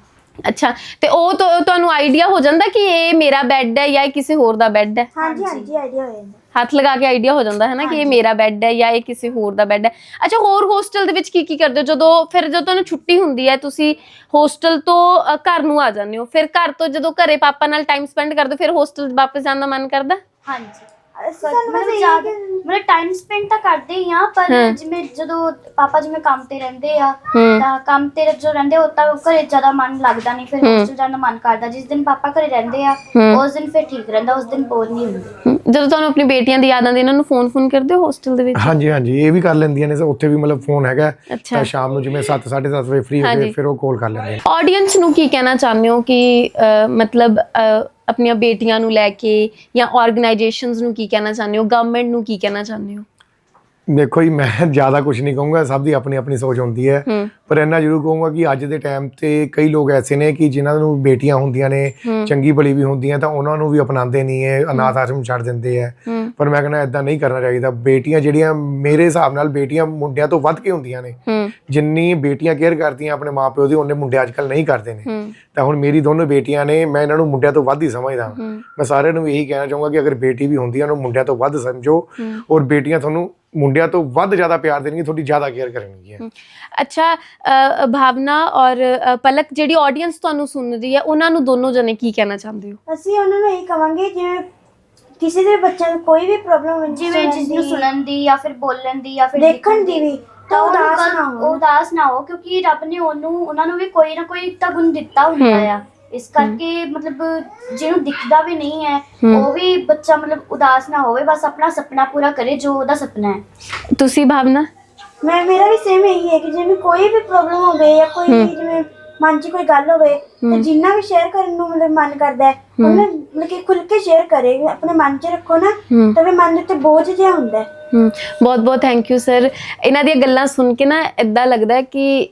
ਅੱਛਾ ਤੇ ਉਹ ਤੁ- ਤੁਹਾਨੂੰ ਆਈਡੀਆ ਹੋ ਜਾਂਦਾ ਕਿ ਇਹ ਮੇਰਾ ਬੈੱਡ ਹੈ ਜਾਂ ਇਹ ਕਿਸੇ ਹੋਰ ਦਾ ਬੈੱਡ ਹੈ?
ਹਾਂਜੀ ਹਾਂਜੀ ਆਈਡੀਆ ਹੋ ਜਾਂਦਾ।
ਹੱਥ ਲਗਾ ਕੇ ਆਈਡੀਆ ਹੋ ਜਾਂਦਾ ਹੈ ਨਾ ਕਿ ਇਹ ਮੇਰਾ ਬੈੱਡ ਹੈ ਜਾਂ ਇਹ ਕਿਸੇ ਹੋਰ ਦਾ ਬੈੱਡ ਹੈ। ਅੱਛਾ ਹੋਰ ਹੋਸਟਲ ਦੇ ਵਿੱਚ ਕੀ ਕੀ ਕਰਦੇ ਹੋ? ਜਦੋਂ ਫਿਰ ਜਦੋਂ ਤੁਹਾਨੂੰ ਛੁੱਟੀ ਹੁੰਦੀ ਹੈ ਤੁਸੀਂ ਹੋਸਟਲ ਤੋਂ ਅ, ਘਰ ਨੂੰ ਆ ਜਾਂਦੇ ਹੋ। ਫਿਰ ਘਰ ਤੋਂ ਜਦੋਂ ਘਰੇ ਪਾਪਾ ਨਾਲ ਟਾਈਮ ਸਪੈਂਡ ਕਰਦੇ ਹੋ ਫਿਰ ਹੋਸਟਲ ਵਾਪਸ ਜਾਣ ਦਾ ਮਨ ਕਰਦਾ?
ਹਾਂਜੀ।
ਸਾਨੂੰ
ਮਤਲਬ
ਬਸ
ਜ਼ਿਆਦਾ
ਇਹ ਕਿ
ਮਤਲਬ ਟਾਈਮ ਸਪੈਂਡ ਤਾਂ ਕਰਦੇ ਹੀ ਆ ਪਰ ਜਿਵੇਂ ਜਦੋਂ ਪਾਪਾ ਜਿਵੇਂ ਕੰਮ ਤੇ ਰਹਿੰਦੇ ਆ
ਹੂੰ।
ਤਾਂ ਕੰਮ ਤੇ ਜੋ ਰਹਿੰਦੇ ਉਹ ਤਾਂ ਘਰੇ ਜ਼ਿਆਦਾ ਮਨ ਲੱਗਦਾ ਨਹੀਂ ਫਿਰ ਹੋਸਟਲ ਜਾਣ ਦਾ ਮਨ ਕਰਦਾ। ਜਿਸ ਦਿਨ ਪਾਪਾ ਘਰੇ ਰਹਿੰਦੇ ਆ ਉਸ ਦਿਨ ਫਿਰ ਠੀਕ ਰਹਿੰਦਾ ਉਸ ਦਿਨ ਬੋਰ ਨਹੀਂ ਹੁੰਦੀ।
ਹਮ, ਜਦੋਂ ਤੁਹਾਨੂੰ ਆਪਣੀ ਬੇਟੀਆਂ ਦੀ ਯਾਦ ਆਉਂਦੀ ਇਹਨਾਂ ਨੂੰ ਫੋਨ ਫੋਨ ਕਰਦੇ ਹੋ ਹੋਸਟਲ ਦੇ ਵਿੱਚ?
ਹਾਂਜੀ ਹਾਂਜੀ ਇਹ ਵੀ ਕਰ ਲੈਂਦੀਆਂ ਨੇ ਉੱਥੇ ਵੀ ਮਤਲਬ ਫੋਨ ਹੈਗਾ।
ਅੱਛਾ।
ਤਾਂ ਸ਼ਾਮ ਨੂੰ ਜਿਵੇਂ 7 7:30 ਵਜੇ ਫ੍ਰੀ ਹੋ
ਹਾਂਜੀ।
ਗਏ ਫਿਰ ਉਹ ਕਾਲ ਕਰ ਲੈਂਦੇ ਨੇ
ਆਡੀਅנס ਨੂੰ ਕੀ ਕਹਿਣਾ ਚਾਹੁੰਦੇ ਹੋ ਕਿ ਮਤਲਬ ਅ, ਆਪਣੀਆਂ ਬੇਟੀਆਂ ਨੂੰ ਲੈ ਕੇ ਜਾਂ ਆਰਗੇਨਾਈਜੇਸ਼ਨਸ ਨੂੰ ਕੀ ਕਹਿਣਾ ਚਾਹੁੰਦੇ ਹੋ ਗਵਰਨਮੈਂਟ ਨੂੰ ਕੀ ਕਹਿਣਾ ਚਾਹੁੰਦੇ ਹੋ?
ਦੇਖੋ ਜੀ ਮੈਂ ਜ਼ਿਆਦਾ ਕੁਝ ਨਹੀਂ ਕਹੂੰਗਾ ਸਭ ਦੀ ਆਪਣੀ ਆਪਣੀ ਸੋਚ ਹੁੰਦੀ ਹੈ। ਪਰ ਇੰਨਾ ਜ਼ਰੂਰ ਕਹੂੰਗਾ ਕਿ ਅੱਜ ਦੇ ਟਾਈਮ ਤੇ ਕਈ ਲੋਕ ਐਸੇ ਨੇ ਕਿ ਜਿਨ੍ਹਾਂ ਨੂੰ ਬੇਟੀਆਂ ਹੁੰਦੀਆਂ ਨੇ ਚੰਗੀ ਭਲੀ ਵੀ ਹੁੰਦੀਆਂ ਤਾਂ ਉਹਨਾਂ ਨੂੰ ਵੀ ਅਪਣਾਉਂਦੇ ਨਹੀਂ ਹੈ ਅਨਾਥ ਆਸ਼ਰਮ ਛੱਡ ਦਿੰਦੇ ਹੈ। ਪਰ ਮੈਂ ਕਹਿੰਦਾ ਇਦਾਂ ਨਹੀਂ ਕਰਨਾ ਚਾਹੀਦਾ। ਬੇਟੀਆਂ ਜਿਹੜੀਆਂ ਮੇਰੇ ਹਿਸਾਬ ਨਾਲ ਬੇਟੀਆਂ ਮੁੰਡਿਆਂ ਤੋਂ ਵੱਧ ਕੇ ਹੁੰਦੀਆਂ ਨੇ। ਜਿੰਨੀ ਬੇਟੀਆਂ ਕੇਅਰ ਕਰਦੀਆਂ ਆਪਣੇ ਮਾਪਿਓ ਦੀ ਉਹਨੇ ਮੁੰਡੇ ਅੱਜਕੱਲ ਨਹੀਂ ਕਰਦੇ ਨੇ। ਤਾਂ ਹੁਣ ਮੇਰੀ ਦੋਨੋਂ ਬੇਟੀਆਂ ਨੇ ਮੈਂ ਇਹਨਾਂ ਨੂੰ ਮੁੰਡਿਆਂ ਤੋਂ ਵੱਧ ਹੀ ਸਮਝਦਾ। ਮੈਂ ਸਾਰਿਆਂ ਨੂੰ ਇਹੀ ਕਹਿਣਾ ਚਾਹੂੰਗਾ ਕਿ ਅਗਰ ਬੇਟੀ ਵੀ ਹੁੰਦੀ ਹੈ ਉਹਨੂੰ ਮੁੰਡਿਆਂ ਤੋਂ ਵੱਧ ਸਮਝੋ। ਔਰ ਬੇਟੀਆਂ ਤੁਹਾਨੂੰ ਮੁੰਡਿਆਂ ਤੋਂ ਵੱਧ ਜ਼ਿਆਦਾ ਪਿਆਰ ਦੇਣਗੀਆਂ ਤੁਹਾਡੀ ਜ਼ਿਆਦਾ ਕੇਅਰ ਕਰਨਗੀਆਂ।
ਅੱਛਾ ਅ, ਭਾਵਨਾ ਔਰ ਅ, ਪਲਕ ਜਿਹੜੀ ਆਡੀਅנס ਤੁਹਾਨੂੰ ਸੁਣ ਰਹੀ ਹੈ ਉਹਨਾਂ ਨੂੰ ਦੋਨੋਂ ਜਣੇ ਕੀ ਕਹਿਣਾ ਚਾਹੁੰਦੇ ਹੋ?
ਅਸੀਂ ਉਹਨਾਂ ਨੂੰ ਇਹੀ ਕਵਾਂਗੇ ਜਿਵੇਂ ਕਿਸੇ ਦੇ ਬੱਚੇ ਨੂੰ ਕੋਈ ਵੀ ਪ੍ਰੋਬਲਮ ਹੋਵੇ
ਜਿਵੇਂ ਜਿਸ ਨੂੰ ਸੁਣਨ ਦੀ ਜਾਂ ਫਿਰ ਬੋਲਣ ਦੀ ਜਾਂ ਫਿਰ
ਦੇਖਣ ਦੀ ਵੀ
ਤਾਂ
ਤਾਂ
ਉਹਨੂੰ
ਉਦਾਸ ਨਾ
ਉਹ
ਹੋ
ਉਦਾਸ ਨਾ ਹੋ ਕਿਉਂਕਿ ਰੱਬ ਨੇ ਉਹਨੂੰ ਉਹਨਾਂ ਨੂੰ ਵੀ ਕੋਈ ਨਾ ਕੋਈ ਤਾਂ ਗੁਣ ਦਿੱਤਾ ਹੁੰਦਾ ਆ। ਇਸ ਕਰਕੇ ਮਤਲਬ ਜਿਹਨੂੰ ਦਿਖਦਾ ਵੀ ਨਹੀਂ ਹੈ ਉਹ ਵੀ ਬੱਚਾ ਮਤਲਬ ਉਦਾਸ ਨਾ ਹੋਵੇ ਬਸ ਆਪਣਾ ਸੁਪਨਾ ਪੂਰਾ ਕਰੇ ਜੋ ਉਹਦਾ ਸੁਪਨਾ ਹੈ।
ਤੁਸੀਂ ਭਾਵਨਾ?
ਮੈਂ ਮੇਰਾ ਵੀ ਸੇਮ ਇਹੀ ਹੈ ਕਿ ਜਿਵੇਂ ਕੋਈ ਵੀ ਪ੍ਰੋਬਲਮ ਹੋਵੇ ਜਾਂ ਕੋਈ ਵੀ ਜਿਵੇਂ ਮਨ 'ਚ ਕੋਈ ਗੱਲ ਹੋਵੇ ਤੇ ਜਿੰਨਾ ਵੀ ਸ਼ੇਅਰ ਕਰਨ ਨੂੰ ਮਤਲਬ ਮਨ ਕਰਦਾ ਹੈ ਉਹਨੇ ਮਤਲਬ ਕਿ ਖੁੱਲ ਕੇ ਸ਼ੇਅਰ ਕਰੇ ਆਪਣੇ ਮਨ 'ਚ ਰੱਖੋ ਨਾ ਤਾਂ ਫਿਰ ਮਨ ਦੇ ਉੱਤੇ ਬੋਝ ਜਿਹਾ ਹੁੰਦਾ ਹੈ।
ਬਹੁਤ ਬਹੁਤ ਥੈਂਕ ਯੂ ਸਰ ਇਹਨਾਂ ਦੀਆਂ ਗੱਲਾਂ ਸੁਣ ਕੇ ਨਾ ਇਦਾਂ ਲੱਗਦਾ ਹੈ ਕਿ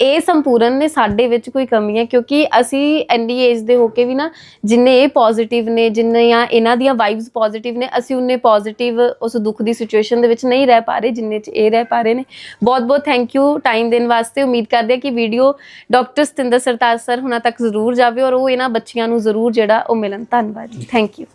ਇਹ ਸੰਪੂਰਨ ਨੇ ਸਾਡੇ ਵਿੱਚ ਕੋਈ ਕਮੀ ਹੈ, ਕਿਉਂਕਿ ਅਸੀਂ ਇੰਨੀ ਏਜ ਦੇ ਹੋ ਕੇ ਵੀ ਨਾ ਜਿੰਨੇ ਇਹ ਪੋਜ਼ਿਟਿਵ ਨੇ ਜਿੰਨੇ ਜਿੰਨੀਆਂ ਇਹਨਾਂ ਦੀਆਂ ਵਾਈਬਸ ਪੋਜ਼ਿਟਿਵ ਨੇ, ਅਸੀਂ ਉਨੇ ਪੋਜ਼ਿਟਿਵ ਉਸ ਦੁੱਖ ਦੀ ਸਿਚੁਏਸ਼ਨ ਦੇ ਵਿੱਚ ਨਹੀਂ ਰਹਿ ਪਾ ਰਹੇ, ਜਿੰਨੇ ਚ ਇਹ ਰਹਿ ਪਾ ਰਹੇ ਨੇ। ਬਹੁਤ ਬਹੁਤ ਥੈਂਕ ਯੂ ਟਾਈਮ ਦੇਣ ਵਾਸਤੇ। ਉਮੀਦ ਕਰਦੇ ਹਾਂ ਕਿ video doctor Satinder Sartaaj sir ਹੁਣਾਂ ਤੱਕ ਜ਼ਰੂਰ ਜਾਵੇ ਔਰ ਉਹ ਇਹਨਾਂ ਬੱਚੀਆਂ ਨੂੰ ਜ਼ਰੂਰ ਜਿਹੜਾ ਉਹ ਮਿਲਣ। ਧੰਨਵਾਦ ਜੀ। Thank you